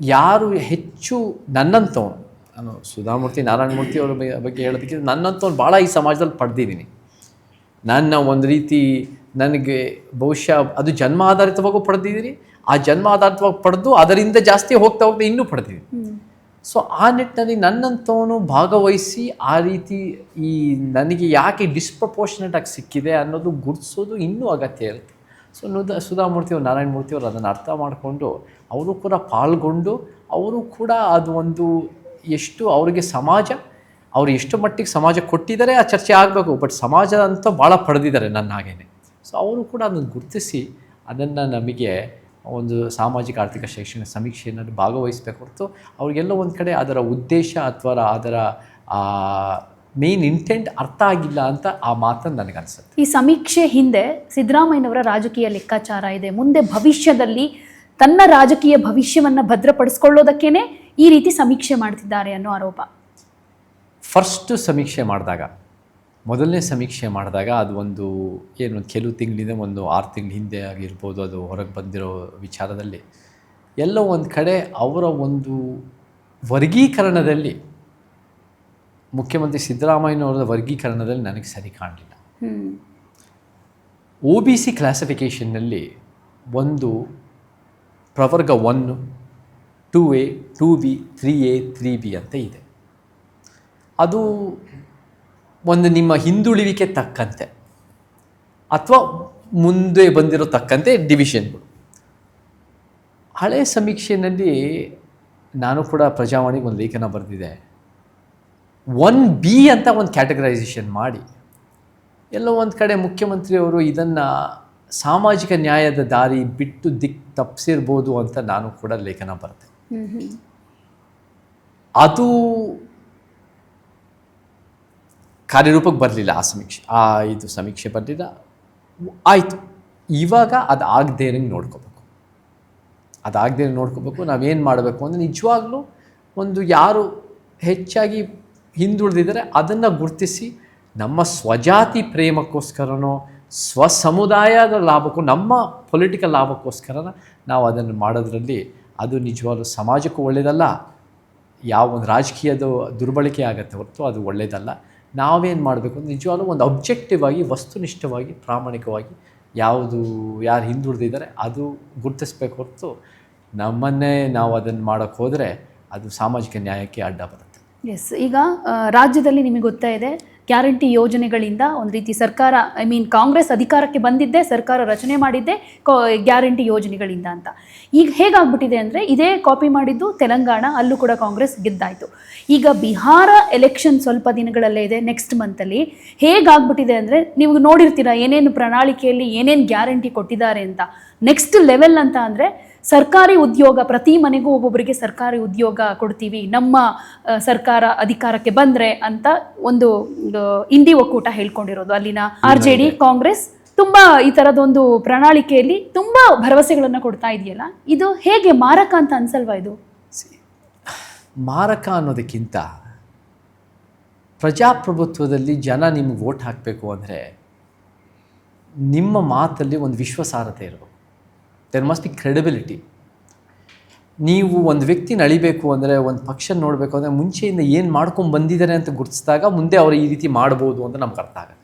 Speaker 2: ಯಾರು ಹೆಚ್ಚು ನನ್ನಂಥವನು ನಾನು ಸುಧಾಮೂರ್ತಿ ನಾರಾಯಣಮೂರ್ತಿ ಅವರ ಬಗ್ಗೆ- ಹೇಳೋದಕ್ಕಿಂತ ನನ್ನಂಥವ್ನು ಭಾಳ ಈ ಸಮಾಜದಲ್ಲಿ ಪಡೆದಿದ್ದೀನಿ. ನನ್ನ ಒಂದು ರೀತಿ ನನಗೆ ಬಹುಶಃ ಅದು ಜನ್ಮ ಆಧಾರಿತವಾಗೂ ಪಡೆದಿದ್ದೀನಿ. ಆ ಜನ್ಮ ಆಧಾರಿತವಾಗಿ ಪಡೆದು ಅದರಿಂದ ಜಾಸ್ತಿ ಹೋಗ್ತಾ ಹೋಗ್ತಾ ಇನ್ನೂ ಪಡೆದಿದೆ. ಸೊ ಆ ನಿಟ್ಟಿನಲ್ಲಿ ನನ್ನಂಥವನು ಭಾಗವಹಿಸಿ ಆ ರೀತಿ ಈ ನನಗೆ ಯಾಕೆ ಡಿಸ್ಪ್ರಪೋರ್ಷನೇಟ್ ಆಗಿ ಸಿಕ್ಕಿದೆ ಅನ್ನೋದು ಗುರ್ತಿಸೋದು ಇನ್ನೂ ಅಗತ್ಯ ಇರುತ್ತೆ. ಸೊ ನುದ ಸುಧಾಮೂರ್ತಿ ಅವರು ನಾರಾಯಣ ಮೂರ್ತಿ ಅವರು ಅದನ್ನು ಅರ್ಥ ಮಾಡಿಕೊಂಡು ಅವರು ಕೂಡ ಪಾಲ್ಗೊಂಡು ಅವರು ಕೂಡ ಅದು ಒಂದು ಎಷ್ಟು ಅವರಿಗೆ ಸಮಾಜ ಅವ್ರು ಎಷ್ಟು ಮಟ್ಟಿಗೆ ಸಮಾಜ ಕೊಟ್ಟಿದ್ದಾರೆ ಆ ಚರ್ಚೆ ಆಗಬೇಕು ಬಟ್ ಸಮಾಜ ಅಂತ ಭಾಳ ಪಡೆದಿದ್ದಾರೆ ನನ್ನ ಹಾಗೇನೆ. ಸೊ ಅವರು ಕೂಡ ಅದನ್ನು ಗುರುತಿಸಿ ಅದನ್ನು ನಮಗೆ ಒಂದು ಸಾಮಾಜಿಕ ಆರ್ಥಿಕ ಶೈಕ್ಷಣಿಕ ಸಮೀಕ್ಷೆಯಲ್ಲಿ ಭಾಗವಹಿಸಬೇಕು ಹೊರತು ಅವ್ರಿಗೆಲ್ಲ ಒಂದು ಕಡೆ ಅದರ ಉದ್ದೇಶ ಅಥವಾ ಅದರ ಮೇನ್ ಇಂಟೆಂಟ್ ಅರ್ಥ ಆಗಿಲ್ಲ ಅಂತ ಆ ಮಾತನ್ನು ನನಗನ್ಸುತ್ತೆ.
Speaker 3: ಈ ಸಮೀಕ್ಷೆ ಹಿಂದೆ ಸಿದ್ದರಾಮಯ್ಯನವರ ರಾಜಕೀಯ ಲೆಕ್ಕಾಚಾರ ಇದೆ. ಮುಂದೆ ಭವಿಷ್ಯದಲ್ಲಿ ತನ್ನ ರಾಜಕೀಯ ಭವಿಷ್ಯವನ್ನು ಭದ್ರಪಡಿಸ್ಕೊಳ್ಳೋದಕ್ಕೇನೆ ಈ ರೀತಿ ಸಮೀಕ್ಷೆ ಮಾಡ್ತಿದ್ದಾರೆ ಅನ್ನೋ ಆರೋಪ.
Speaker 2: ಫಸ್ಟ್ ಸಮೀಕ್ಷೆ ಮಾಡಿದಾಗ ಮೊದಲನೇ ಸಮೀಕ್ಷೆ ಮಾಡಿದಾಗ ಅದು ಒಂದು ಏನು ಕೆಲವು ತಿಂಗಳಿಂದ ಒಂದು ಆರು ತಿಂಗಳ ಹಿಂದೆ ಆಗಿರ್ಬೋದು ಅದು ಹೊರಗೆ ಬಂದಿರೋ ವಿಚಾರದಲ್ಲಿ ಎಲ್ಲೋ ಒಂದು ಕಡೆ ಅವರ ಒಂದು ವರ್ಗೀಕರಣದಲ್ಲಿ ಮುಖ್ಯಮಂತ್ರಿ ಸಿದ್ದರಾಮಯ್ಯನವರ ವರ್ಗೀಕರಣದಲ್ಲಿ ನನಗೆ ಸರಿ ಕಾಣಲಿಲ್ಲ.
Speaker 3: ಓ
Speaker 2: ಒ ಬಿ ಸಿ ಕ್ಲಾಸಿಫಿಕೇಷನ್ನಲ್ಲಿ ಒಂದು ಪ್ರವರ್ಗ one two A two B three A three B ಅಂತ ಇದೆ. ಅದು ಒಂದು ನಿಮ್ಮ ಹಿಂದುಳಿವಿಕೆ ತಕ್ಕಂತೆ ಅಥವಾ ಮುಂದೆ ಬಂದಿರೋ ತಕ್ಕಂತೆ ಡಿವಿಷನ್ಗಳು ಹಳೆ ಸಮೀಕ್ಷೆಯಲ್ಲಿ ನಾನು ಕೂಡ ಪ್ರಜಾವಾಣಿಗೆ ಒಂದು ಲೇಖನ ಬರೆದಿದೆ. ಒನ್ ಬಿ ಅಂತ ಒಂದು ಕ್ಯಾಟಗರೈಸೇಷನ್ ಮಾಡಿ. ಎಲ್ಲೋ ಒಂದು ಕಡೆ ಮುಖ್ಯಮಂತ್ರಿಯವರು ಇದನ್ನು ಸಾಮಾಜಿಕ ನ್ಯಾಯದ ದಾರಿ ಬಿಟ್ಟು ದಿಕ್ ತಪ್ಪಿಸಿರ್ಬೋದು ಅಂತ ನಾನು ಕೂಡ ಲೇಖನ
Speaker 3: ಹ್ಮ್.
Speaker 2: ಅದು ಕಾರ್ಯರೂಪಕ್ಕೆ ಬರಲಿಲ್ಲ ಆ ಸಮೀಕ್ಷೆ, ಆ ಇದು ಸಮೀಕ್ಷೆ ಬರಲಿಲ್ಲ ಆಯಿತು, ಇವಾಗ ಅದು ಆಗದೇ ಇರಂಗೆ ನೋಡ್ಕೋಬೇಕು. ಅದಾಗದೇ ನೋಡ್ಕೋಬೇಕು, ನಾವೇನು ಮಾಡಬೇಕು ಅಂದರೆ ನಿಜವಾಗ್ಲೂ ಒಂದು ಯಾರು ಹೆಚ್ಚಾಗಿ ಹಿಂದುಳಿದಿದ್ದರೆ ಅದನ್ನು ಗುರುತಿಸಿ ನಮ್ಮ ಸ್ವಜಾತಿ ಪ್ರೇಮಕ್ಕೋಸ್ಕರನೋ, ಸ್ವಸಮುದಾಯದ ಲಾಭಕ್ಕೂ, ನಮ್ಮ ಪೊಲಿಟಿಕಲ್ ಲಾಭಕ್ಕೋಸ್ಕರನ ನಾವು ಅದನ್ನು ಮಾಡೋದ್ರಲ್ಲಿ ಅದು ನಿಜವಾಗ್ಲೂ ಸಮಾಜಕ್ಕೂ ಒಳ್ಳೆಯದಲ್ಲ ಯಾವ ಒಂದು ರಾಜಕೀಯದ ದುರ್ಬಳಕೆ ಆಗುತ್ತೆ ಹೊರತು ಅದು ಒಳ್ಳೆಯದಲ್ಲ ನಾವೇನು ಮಾಡಬೇಕು ನಿಜವಾಗ್ಲೂ ಒಂದು ಅಬ್ಜೆಕ್ಟಿವ್ ಆಗಿ ವಸ್ತುನಿಷ್ಠವಾಗಿ, ಪ್ರಾಮಾಣಿಕವಾಗಿ ಯಾವುದು, ಯಾರು ಹಿಂದುಳಿದಿದ್ದಾರೆ ಅದು ಗುರುತಿಸ್ಬೇಕು ಹೊರತು ನಮ್ಮನ್ನೇ ನಾವು ಅದನ್ನು ಮಾಡೋಕ್ಕೆ ಹೋದರೆ ಅದು ಸಾಮಾಜಿಕ ನ್ಯಾಯಕ್ಕೆ ಅಡ್ಡ ಬರುತ್ತೆ.
Speaker 3: ಎಸ್ ಈಗ ರಾಜ್ಯದಲ್ಲಿ ನಿಮಗೆ ಗೊತ್ತಾ ಇದೆ, ಗ್ಯಾರಂಟಿ ಯೋಜನೆಗಳಿಂದ ಒಂದು ರೀತಿ ಸರ್ಕಾರ ಐ ಮೀನ್ ಕಾಂಗ್ರೆಸ್ ಅಧಿಕಾರಕ್ಕೆ ಬಂದಿದ್ದೆ, ಸರ್ಕಾರ ರಚನೆ ಮಾಡಿದ್ದೆ ಗ್ಯಾರಂಟಿ ಯೋಜನೆಗಳಿಂದ ಅಂತ. ಈಗ ಹೇಗಾಗ್ಬಿಟ್ಟಿದೆ ಅಂದರೆ, ಇದೇ ಕಾಪಿ ಮಾಡಿದ್ದು ತೆಲಂಗಾಣ, ಅಲ್ಲೂ ಕೂಡ ಕಾಂಗ್ರೆಸ್ ಗೆದ್ದಾಯಿತು. ಈಗ ಬಿಹಾರ ಎಲೆಕ್ಷನ್ ಸ್ವಲ್ಪ ದಿನಗಳಲ್ಲೇ ಇದೆ ನೆಕ್ಸ್ಟ್ ಮಂತಲ್ಲಿ ಹೇಗಾಗ್ಬಿಟ್ಟಿದೆ ಅಂದರೆ, ನೀವು ನೋಡಿರ್ತೀರಾ ಏನೇನು ಪ್ರಣಾಳಿಕೆಯಲ್ಲಿ ಏನೇನು ಗ್ಯಾರಂಟಿ ಕೊಟ್ಟಿದ್ದಾರೆ ಅಂತ. ನೆಕ್ಸ್ಟ್ ಲೆವೆಲ್ ಅಂತ ಅಂದರೆ ಸರ್ಕಾರಿ ಉದ್ಯೋಗ ಪ್ರತಿ ಮನೆಗೂ ಒಬ್ಬೊಬ್ಬರಿಗೆ ಸರ್ಕಾರಿ ಉದ್ಯೋಗ ಕೊಡ್ತೀವಿ. ನಮ್ಮ ಸರ್ಕಾರ ಅಧಿಕಾರಕ್ಕೆ ಬಂದ್ರೆ ಅಂತ ಒಂದು ಹಿಂದಿ ಇಂಡಿ ಒಕ್ಕೂಟ ಹೇಳ್ಕೊಂಡಿರೋದು. ಅಲ್ಲಿನ ಆರ್ ಜೆ ಡಿ ಕಾಂಗ್ರೆಸ್ ತುಂಬಾ ಈ ತರದೊಂದು ಪ್ರಣಾಳಿಕೆಯಲ್ಲಿ ತುಂಬಾ ಭರವಸೆಗಳನ್ನು ಕೊಡ್ತಾ ಇದೆಯಲ್ಲ? ಇದು ಹೇಗೆ ಮಾರಕ ಅಂತ ಅನ್ಸಲ್ವಾ ಇದು?
Speaker 2: ಮಾರಕ ಅನ್ನೋದಕ್ಕಿಂತ ಪ್ರಜಾಪ್ರಭುತ್ವದಲ್ಲಿ ಜನ ನಿಮ್ಗೆ ವೋಟ್ ಹಾಕಬೇಕು ಅಂದರೆ ನಿಮ್ಮ ಮಾತಲ್ಲಿ ಒಂದು ವಿಶ್ವಾಸಾರ್ಹತೆ ಇರಬೇಕು. ದೆರ್ ಮಸ್ಟ್ ಬಿ ಕ್ರೆಡಿಬಿಲಿಟಿ ನೀವು ಒಂದು ವ್ಯಕ್ತಿ ಅಳಿಬೇಕು ಅಂದರೆ ಒಂದು ಪಕ್ಷ ನೋಡಬೇಕು ಅಂದರೆ ಮುಂಚೆಯಿಂದ ಏನು ಮಾಡ್ಕೊಂಡು ಬಂದಿದ್ದಾರೆ ಅಂತ ಗುರುತಿಸಿದಾಗ ಮುಂದೆ ಅವರು ಈ ರೀತಿ ಮಾಡ್ಬೋದು ಅಂತ ನಮ್ಗೆ ಅರ್ಥ ಆಗುತ್ತೆ.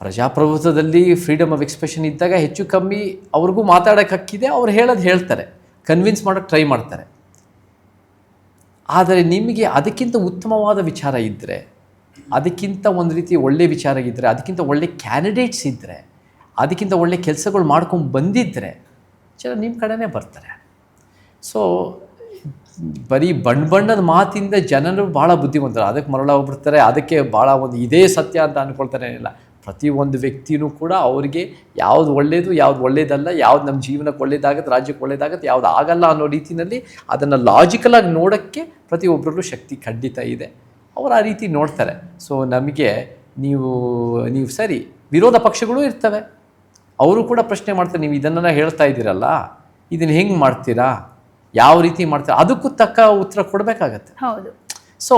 Speaker 2: ಪ್ರಜಾಪ್ರಭುತ್ವದಲ್ಲಿ ಫ್ರೀಡಮ್ ಆಫ್ ಎಕ್ಸ್ಪ್ರೆಷನ್ ಇದ್ದಾಗ ಹೆಚ್ಚು ಕಮ್ಮಿ ಅವ್ರಿಗೂ ಮಾತಾಡೋಕೆ ಹಕ್ಕಿದೆ, ಅವ್ರು ಹೇಳೋದು ಹೇಳ್ತಾರೆ ಕನ್ವಿನ್ಸ್ ಮಾಡೋಕ್ಕೆ ಟ್ರೈ ಮಾಡ್ತಾರೆ. ಆದರೆ ನಿಮಗೆ ಅದಕ್ಕಿಂತ ಉತ್ತಮವಾದ ವಿಚಾರ ಇದ್ದರೆ ಅದಕ್ಕಿಂತ ಒಂದು ರೀತಿ ಒಳ್ಳೆಯ ವಿಚಾರ ಇದ್ದರೆ ಅದಕ್ಕಿಂತ ಒಳ್ಳೆ ಕ್ಯಾಂಡಿಡೇಟ್ಸ್ ಇದ್ದರೆ ಅದಕ್ಕಿಂತ ಒಳ್ಳೆ ಕೆಲಸಗಳು ಮಾಡ್ಕೊಂಡು ಬಂದಿದ್ದರೆ ಜನ ನಿಮ್ಮ ಕಡೆನೇ ಬರ್ತಾರೆ. ಸೊ ಬರೀ ಬಣ್ಣ ಬಣ್ಣದ ಮಾತಿಂದ ಜನರು ಭಾಳ ಬುದ್ಧಿವಂತರು. ಅದಕ್ಕೆ ಮರಳೋಗ್ಬಿಡ್ತಾರೆ ಅದಕ್ಕೆ ಭಾಳ ಒಂದು ಇದೇ ಸತ್ಯ ಅಂತ ಅಂದ್ಕೊಳ್ತಾರೆ ಇಲ್ಲ ಪ್ರತಿಯೊಂದು ವ್ಯಕ್ತಿಯೂ ಕೂಡ ಅವರಿಗೆ ಯಾವುದು ಒಳ್ಳೆಯದು ಯಾವ್ದು ಒಳ್ಳೇದಲ್ಲ, ಯಾವ್ದು ನಮ್ಮ ಜೀವನಕ್ಕೆ ಒಳ್ಳೇದಾಗುತ್ತೆ, ರಾಜ್ಯಕ್ಕೆ ಒಳ್ಳೇದಾಗುತ್ತೆ, ಯಾವ್ದು ಆಗಲ್ಲ ಅನ್ನೋ ರೀತಿಯಲ್ಲಿ ಅದನ್ನು ಲಾಜಿಕಲಾಗಿ ನೋಡೋಕ್ಕೆ ಪ್ರತಿಯೊಬ್ಬರಲ್ಲೂ ಶಕ್ತಿ ಖಂಡಿತ ಇದೆ. ಅವರು ಆ ರೀತಿ ನೋಡ್ತಾರೆ. ಸೊ ನಮಗೆ ನೀವು ನೀವು ಸರಿ, ವಿರೋಧ ಪಕ್ಷಗಳು ಇರ್ತವೆ. ಅವರು ಕೂಡ ಪ್ರಶ್ನೆ ಮಾಡ್ತಾರೆ ನೀವು ಇದನ್ನೆಲ್ಲ ಹೇಳ್ತಾ ಇದ್ದೀರಲ್ಲ ಇದನ್ನು ಹೆಂಗೆ ಮಾಡ್ತೀರಾ? ಯಾವ ರೀತಿ ಮಾಡ್ತೀರಾ? ಅದಕ್ಕೂ ತಕ್ಕ ಉತ್ತರ ಕೊಡಬೇಕಾಗತ್ತೆ.
Speaker 3: ಹೌದು.
Speaker 2: ಸೊ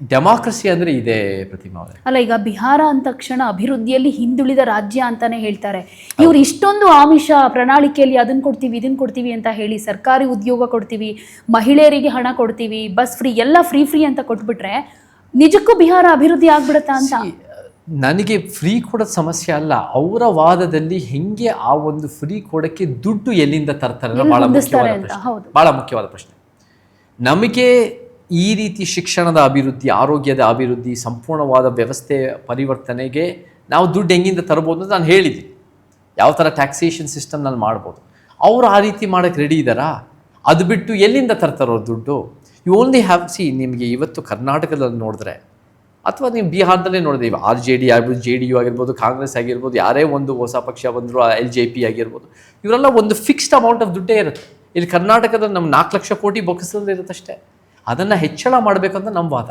Speaker 2: ಡೆಮಾಕ್ರಸಿ ಅಂದರೆ ಇದೆ ಪ್ರತಿಮಾ ಅವರೇ.
Speaker 3: ಅಲ್ಲ ಈಗ ಬಿಹಾರ ಅಂದ ತಕ್ಷಣ ಅಭಿವೃದ್ಧಿಯಲ್ಲಿ ಹಿಂದುಳಿದ ರಾಜ್ಯ ಅಂತಾನೆ ಹೇಳ್ತಾರೆ. ಇವ್ರು ಇಷ್ಟೊಂದು ಆಮಿಷ ಪ್ರಣಾಳಿಕೆಯಲ್ಲಿ ಅದನ್ನು ಕೊಡ್ತೀವಿ ಇದನ್ನು ಕೊಡ್ತೀವಿ ಅಂತ ಹೇಳಿ ಸರ್ಕಾರಿ ಉದ್ಯೋಗ ಕೊಡ್ತೀವಿ ಮಹಿಳೆಯರಿಗೆ ಹಣ ಕೊಡ್ತೀವಿ ಬಸ್ ಫ್ರೀ ಎಲ್ಲ ಫ್ರೀ ಫ್ರೀ ಅಂತ ಕೊಟ್ಬಿಟ್ರೆ ನಿಜಕ್ಕೂ ಬಿಹಾರ ಅಭಿವೃದ್ಧಿ ಆಗ್ಬಿಡತ್ತಾ ಅಂತ?
Speaker 2: ನನಗೆ ಫ್ರೀ ಕೊಡೋದು ಸಮಸ್ಯೆ ಅಲ್ಲ ಅವರ ವಾದದಲ್ಲಿ ಹೆಂಗೆ ಆ ಒಂದು ಫ್ರೀ ಕೊಡೋಕ್ಕೆ ದುಡ್ಡು ಎಲ್ಲಿಂದ ತರ್ತಾರೆ ಬಹಳ ಮುಖ್ಯವಾದ ಪ್ರಶ್ನೆ. ಬಹಳ ಮುಖ್ಯವಾದ ಪ್ರಶ್ನೆ. ನಮಗೆ ಈ ರೀತಿ ಶಿಕ್ಷಣದ ಅಭಿವೃದ್ಧಿ ಆರೋಗ್ಯದ ಅಭಿವೃದ್ಧಿ ಸಂಪೂರ್ಣವಾದ ವ್ಯವಸ್ಥೆ ಪರಿವರ್ತನೆಗೆ ನಾವು ದುಡ್ಡು ಹೆಂಗಿಂದ ತರ್ಬೋದು ಅಂತ ನಾನು ಹೇಳಿದ್ದೀನಿ. ಯಾವ ಥರ ಟ್ಯಾಕ್ಸೇಷನ್ ಸಿಸ್ಟಮ್ ನಾನು ಮಾಡ್ಬೋದು. ಅವರು ಆ ರೀತಿ ಮಾಡೋಕ್ಕೆ ರೆಡಿ ಇದ್ದಾರಾ? ಅದು ಬಿಟ್ಟು ಎಲ್ಲಿಂದ ತರ್ತಾರೋ ದುಡ್ಡು? ಯು ಓನ್ಲಿ ಹ್ಯಾವ್ ಸಿ ನಿಮಗೆ ಇವತ್ತು ಕರ್ನಾಟಕದಲ್ಲಿ ನೋಡಿದ್ರೆ ಅಥವಾ ನೀವು ಬಿಹಾರದಲ್ಲೇ ನೋಡಿದೆ ಇವಾಗ ಆರ್ ಜೆ ಡಿ ಆಗಿರ್ಬೋದು, ಜೆ ಡಿ ಯು ಆಗಿರ್ಬೋದು, ಕಾಂಗ್ರೆಸ್ ಆಗಿರ್ಬೋದು, ಯಾರೇ ಒಂದು ಹೊಸ ಪಕ್ಷ ಬಂದರೂ ಎಲ್ ಜೆ ಪಿ ಆಗಿರ್ಬೋದು, ಇವರೆಲ್ಲ ಒಂದು ಫಿಕ್ಸ್ಡ್ ಅಮೌಂಟ್ ಆಫ್ ದುಡ್ಡೇ ಇರುತ್ತೆ. ಇಲ್ಲಿ ಕರ್ನಾಟಕದಲ್ಲಿ ನಮ್ಮ ನಾಲ್ಕು ಲಕ್ಷ ಕೋಟಿ ಬೊಕ್ಕಸದಲ್ಲಿ ಇರುತ್ತಷ್ಟೇ ಅದನ್ನು ಹೆಚ್ಚಳ ಮಾಡಬೇಕಂತ ನಮ್ಮ ವಾದ.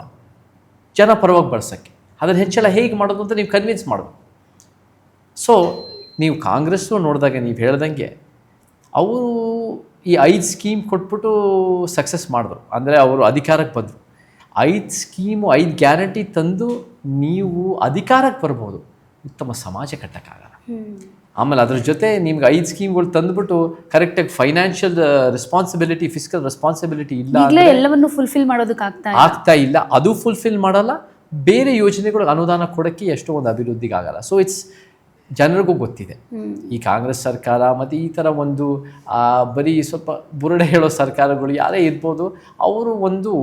Speaker 2: ಜನ ಪರವಾಗಿ ಬಳಸೋಕ್ಕೆ. ಅದನ್ನು ಹೆಚ್ಚಳ ಹೇಗೆ ಮಾಡೋದು ಅಂತ ನೀವು ಕನ್ವಿನ್ಸ್ ಮಾಡಬೇಕು. ಸೊ ನೀವು ಕಾಂಗ್ರೆಸ್ಸು ನೋಡಿದಾಗ, ನೀವು ಹೇಳ್ದಂಗೆ, ಅವರು ಈ ಐದು ಸ್ಕೀಮ್ ಕೊಟ್ಬಿಟ್ಟು ಸಕ್ಸಸ್ ಮಾಡಿದ್ರು. ಅಂದರೆ ಅವರು ಅಧಿಕಾರಕ್ಕೆ ಬಂದರು. ಐದು ಸ್ಕೀಮು ಐದು ಗ್ಯಾರಂಟಿ ತಂದು ನೀವು ಅಧಿಕಾರಕ್ಕೆ ಬರ್ಬೋದು. ಉತ್ತಮ ಸಮಾಜ ಕಟ್ಟೋಕ್ಕಾಗಲ್ಲ. ಆಮೇಲೆ ಅದ್ರ ಜೊತೆ ನಿಮ್ಗೆ ಐದು ಸ್ಕೀಮ್ಗಳು ತಂದುಬಿಟ್ಟು ಕರೆಕ್ಟಾಗಿ ಫೈನಾನ್ಷಿಯಲ್ ರೆಸ್ಪಾನ್ಸಿಬಿಲಿಟಿ ಫಿಸಿಕಲ್ ರೆಸ್ಪಾನ್ಸಿಬಿಲಿಟಿ ಇಲ್ಲ
Speaker 3: ಎಲ್ಲವನ್ನು ಫುಲ್ಫಿಲ್ ಮಾಡೋದಕ್ಕಾಗ್ತಾ ಇಲ್ಲ.
Speaker 2: ಆಗ್ತಾ ಇಲ್ಲ. ಅದು ಫುಲ್ಫಿಲ್ ಮಾಡಲ್ಲ. ಬೇರೆ ಯೋಜನೆಗಳಿಗೆ ಅನುದಾನ ಕೊಡೋಕ್ಕೆ ಎಷ್ಟೋ ಒಂದು ಅಭಿವೃದ್ಧಿಗೆ ಆಗಲ್ಲ. ಸೊ ಇಟ್ಸ್ ಜನರಿಗೂ ಗೊತ್ತಿದೆ. ಈ ಕಾಂಗ್ರೆಸ್ ಸರ್ಕಾರ ಮತ್ತು ಈ ಥರ ಒಂದು ಬರೀ ಸ್ವಲ್ಪ ಬುರುಡೆ ಹೇಳೋ ಸರ್ಕಾರಗಳು ಯಾರೇ ಇರ್ಬೋದು ಅವರು ಒಂದು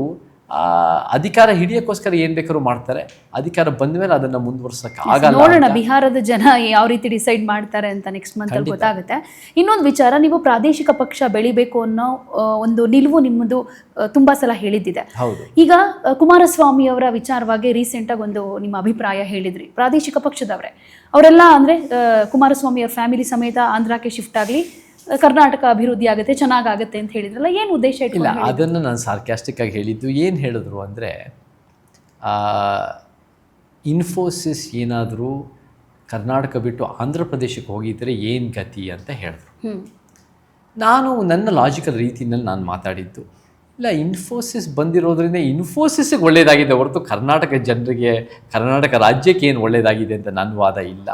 Speaker 2: ಅಧಿಕಾರ ಹಿಡಿಯಕ್ಕೋಸ್ಕರ ಏನ್ ಬೇಕಾದ್ರೂ ಮಾಡ್ತಾರೆ. ಅಧಿಕಾರ ಬಂದ ಮೇಲೆ ಅದನ್ನ ಮುಂದುವರ್ಸಕ್ಕೆ ಆಗಲ್ಲ
Speaker 3: ನೋಡೋಣ ಬಿಹಾರದ ಜನ ಯಾವ ರೀತಿ ಡಿಸೈಡ್ ಮಾಡ್ತಾರೆ ಅಂತ ನೆಕ್ಸ್ಟ್ ಮಂತ್ ಅಲ್ಲಿ ಗೊತ್ತಾಗುತ್ತೆ. ಇನ್ನೊಂದು ವಿಚಾರ ನೀವು ಪ್ರಾದೇಶಿಕ ಪಕ್ಷ ಬೆಳಿಬೇಕು ಅನ್ನೋ ಒಂದು ನಿಲುವು ನಿಮ್ಮದು ತುಂಬಾ ಸಲ ಹೇಳಿದ್ದಿದೆ.
Speaker 2: ಹೌದು.
Speaker 3: ಈಗ ಕುಮಾರಸ್ವಾಮಿ ಅವರ ವಿಚಾರವಾಗಿ ರೀಸೆಂಟ್ ಆಗಿ ಒಂದು ನಿಮ್ಮ ಅಭಿಪ್ರಾಯ ಹೇಳಿದ್ರಿ. ಪ್ರಾದೇಶಿಕ ಪಕ್ಷದವರೇ. ಅವರೆಲ್ಲ ಅಂದ್ರೆ ಕುಮಾರಸ್ವಾಮಿ ಅವ್ರ ಫ್ಯಾಮಿಲಿ ಸಮೇತ ಆಂಧ್ರಕ್ಕೆ ಶಿಫ್ಟ್ ಆಗಲಿ ಕರ್ನಾಟಕ ಅಭಿವೃದ್ಧಿ ಆಗುತ್ತೆ ಚೆನ್ನಾಗಾಗುತ್ತೆ ಅಂತ ಹೇಳಿದ್ರಲ್ಲ ಏನು ಉದ್ದೇಶ
Speaker 2: ಇಲ್ಲ ಅದನ್ನು ನಾನು ಸಾರ್ಕ್ಯಾಸ್ಟಿಕ್ ಆಗಿ ಹೇಳಿದ್ದು ಏನು ಹೇಳಿದ್ರು ಅಂದರೆ ಇನ್ಫೋಸಿಸ್ ಏನಾದರೂ ಕರ್ನಾಟಕ ಬಿಟ್ಟು ಆಂಧ್ರ ಪ್ರದೇಶಕ್ಕೆ ಹೋಗಿದ್ದರೆ ಏನು ಗತಿ ಅಂತ ಹೇಳಿದ್ರು. ನಾನು ನನ್ನ ಲಾಜಿಕಲ್ ರೀತಿಯಲ್ಲಿ ನಾನು ಮಾತಾಡಿದ್ದು ಇಲ್ಲ ಇನ್ಫೋಸಿಸ್ ಬಂದಿರೋದ್ರಿಂದ ಇನ್ಫೋಸಿಸ್ಗೆ ಒಳ್ಳೆಯದಾಗಿದೆ ಹೊರತು ಕರ್ನಾಟಕ ಜನರಿಗೆ ಕರ್ನಾಟಕ ರಾಜ್ಯಕ್ಕೆ ಏನು ಒಳ್ಳೆಯದಾಗಿದೆ ಅಂತ ನನ್ನ ವಾದ ಇಲ್ಲ.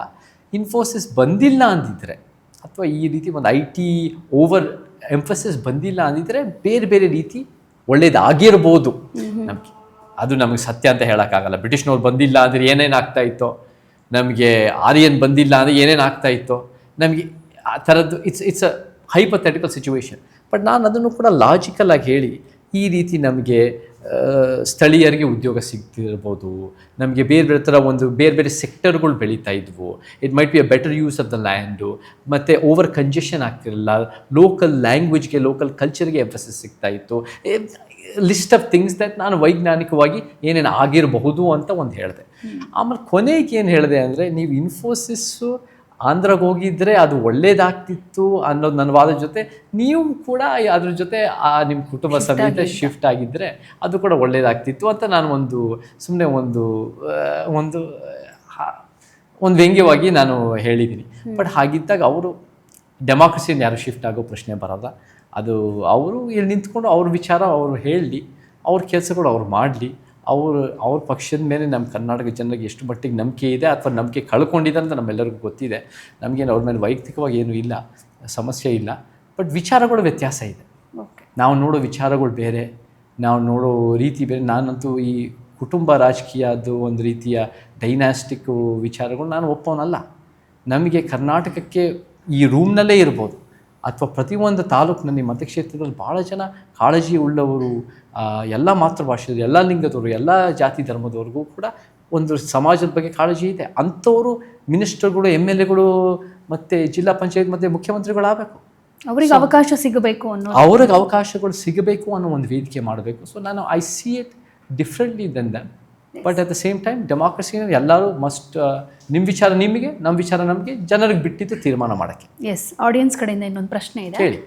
Speaker 2: ಇನ್ಫೋಸಿಸ್ ಬಂದಿಲ್ಲ ಅಂದಿದ್ರೆ ಅಥವಾ ಈ ರೀತಿ ಒಂದು ಐ ಟಿ ಓವರ್ ಎಂಫಸಿಸ್ ಬಂದಿಲ್ಲ ಅಂದಿದ್ರೆ ಬೇರೆ ಬೇರೆ ರೀತಿ ಒಳ್ಳೇದಾಗಿರ್ಬೋದು ನಮಗೆ. ಅದು ನಮಗೆ ಸತ್ಯ ಅಂತ ಹೇಳೋಕ್ಕಾಗಲ್ಲ. ಬ್ರಿಟಿಷ್ನವ್ರು ಬಂದಿಲ್ಲ ಅಂದರೆ ಏನೇನು ಆಗ್ತಾ ಇತ್ತೋ ನಮಗೆ ಆರ್ಯನ್ ಬಂದಿಲ್ಲ ಅಂದರೆ ಏನೇನು ಆಗ್ತಾ ಇತ್ತೋ ನಮಗೆ ಆ ಥರದ್ದು it's it's a hypothetical situation but ನಾನು ಅದನ್ನು ಕೂಡ ಲಾಜಿಕಲ್ ಆಗಿ ಹೇಳಿ ಈ ರೀತಿ ನಮಗೆ ಸ್ಥಳೀಯರಿಗೆ ಉದ್ಯೋಗ ಸಿಗ್ತಿರ್ಬೋದು. ನಮಗೆ ಬೇರೆ ಬೇರೆ ಥರ ಒಂದು ಬೇರೆ ಬೇರೆ ಸೆಕ್ಟರ್ಗಳು ಬೆಳೀತಾ ಇದ್ವು. It might be a better use of the land ಮತ್ತು ಓವರ್ ಕಂಜೆಷನ್ ಆಗ್ತಿರಲಿಲ್ಲ. ಲೋಕಲ್ ಲ್ಯಾಂಗ್ವೇಜ್ಗೆ ಲೋಕಲ್ ಕಲ್ಚರ್ಗೆ ಎಂಫಸಿಸ್ ಸಿಗ್ತಾ ಇತ್ತು. ಲಿಸ್ಟ್ ಆಫ್ ಥಿಂಗ್ಸ್ ದಟ್ ನಾನು ವೈಜ್ಞಾನಿಕವಾಗಿ ಏನೇನು ಆಗಿರಬಹುದು ಅಂತ ಒಂದು ಹೇಳಿದೆ. ಆಮೇಲೆ ಕೊನೆಗೆ ಏನು ಹೇಳಿದೆ ಅಂದರೆ ನೀವು ಇನ್ಫೋಸಿಸ್ಸು ಆಂಧ್ರಗೆ ಹೋಗಿದ್ದರೆ ಅದು ಒಳ್ಳೇದಾಗ್ತಿತ್ತು ಅನ್ನೋದು ನನ್ನ ವಾದ ಜೊತೆ. ನೀವು ಕೂಡ ಅದ್ರ ಜೊತೆ ಆ ನಿಮ್ಮ ಕುಟುಂಬ ಸಮೇತ ಶಿಫ್ಟ್ ಆಗಿದ್ದರೆ ಅದು ಕೂಡ ಒಳ್ಳೇದಾಗ್ತಿತ್ತು ಅಂತ ನಾನು ಒಂದು ಸುಮ್ಮನೆ ಒಂದು ಒಂದು ಒಂದು ವ್ಯಂಗ್ಯವಾಗಿ ನಾನು ಹೇಳಿದ್ದೀನಿ. ಬಟ್ ಹಾಗಿದ್ದಾಗ ಅವರು ಡೆಮಾಕ್ರಸಿಯಿಂದ ಯಾರು ಶಿಫ್ಟ್ ಆಗೋ ಪ್ರಶ್ನೆ ಬರಲ್ಲ. ಅದು ಅವರು ಇಲ್ಲಿ ನಿಂತ್ಕೊಂಡು ಅವ್ರ ವಿಚಾರ ಅವರು ಹೇಳಲಿ ಅವ್ರ ಕೆಲಸಗಳು ಅವ್ರು ಮಾಡಲಿ ಅವರು ಅವ್ರ ಪಕ್ಷದ ಮೇಲೆ ನಮ್ಮ ಕರ್ನಾಟಕ ಜನರಿಗೆ ಎಷ್ಟು ಮಟ್ಟಿಗೆ ನಂಬಿಕೆ ಇದೆ ಅಥವಾ ನಂಬಿಕೆ ಕಳ್ಕೊಂಡಿದೆ ಅಂತ ನಮ್ಮೆಲ್ಲರಿಗೂ ಗೊತ್ತಿದೆ. ನಮಗೇನು ಅವ್ರ ಮೇಲೆ ವೈಯಕ್ತಿಕವಾಗಿ ಏನೂ ಇಲ್ಲ ಸಮಸ್ಯೆ ಇಲ್ಲ ಬಟ್ ವಿಚಾರಗಳು ವ್ಯತ್ಯಾಸ ಇದೆ. ನಾವು ನೋಡೋ ವಿಚಾರಗಳು ಬೇರೆ ನಾವು ನೋಡೋ ರೀತಿ ಬೇರೆ. ನಾನಂತೂ ಈ ಕುಟುಂಬ ರಾಜಕೀಯದ್ದು ಒಂದು ರೀತಿಯ ಡೈನಾಸ್ಟಿಕ್ ವಿಚಾರಗಳು ನಾನು ಒಪ್ಪೋನಲ್ಲ. ನಮಗೆ ಕರ್ನಾಟಕಕ್ಕೆ ಈ ರೂಮ್ನಲ್ಲೇ ಇರ್ಬೋದು. ಅಥವಾ ಪ್ರತಿಯೊಂದು ತಾಲೂಕಿನಲ್ಲಿ ಮತಕ್ಷೇತ್ರದಲ್ಲಿ ಭಾಳ ಜನ ಕಾಳಜಿ ಉಳ್ಳವರು ಎಲ್ಲ ಮಾತೃಭಾಷೆಯವರು ಎಲ್ಲ ಲಿಂಗದವರು ಎಲ್ಲ ಜಾತಿ ಧರ್ಮದವ್ರಿಗೂ ಕೂಡ ಒಂದು ಸಮಾಜದ ಬಗ್ಗೆ ಕಾಳಜಿ ಇದೆ. ಅಂಥವರು ಮಿನಿಸ್ಟರ್ಗಳು ಎಂ ಎಲ್ ಎಗಳು ಮತ್ತು ಜಿಲ್ಲಾ ಪಂಚಾಯತ್ ಮತ್ತು ಮುಖ್ಯಮಂತ್ರಿಗಳಾಗಬೇಕು.
Speaker 3: ಅವರಿಗೆ ಅವಕಾಶ ಸಿಗಬೇಕು ಅನ್ನೋ
Speaker 2: ಅವ್ರಿಗೆ ಅವಕಾಶಗಳು ಸಿಗಬೇಕು ಅನ್ನೋ ಒಂದು ವೇದಿಕೆ ಮಾಡಬೇಕು. ಸೊ ನಾನು I see it differently then them but at the same time democracy ಎಲ್ಲರೂ ಮಸ್ಟ್ ನಿಮ್ಮ ವಿಚಾರ ನಿಮಗೆ ನಮ್ಮ ವಿಚಾರ ನಮಗೆ ಜನರಿಗೆ ಬಿಟ್ಟಿದ್ದು ತೀರ್ಮಾನ ಮಾಡೋಕ್ಕೆ.
Speaker 3: ಎಸ್ ಆಡಿಯನ್ಸ್ ಕಡೆಯಿಂದ ಇನ್ನೊಂದು ಪ್ರಶ್ನೆ ಇದೆ.
Speaker 2: ಹೇಳಿ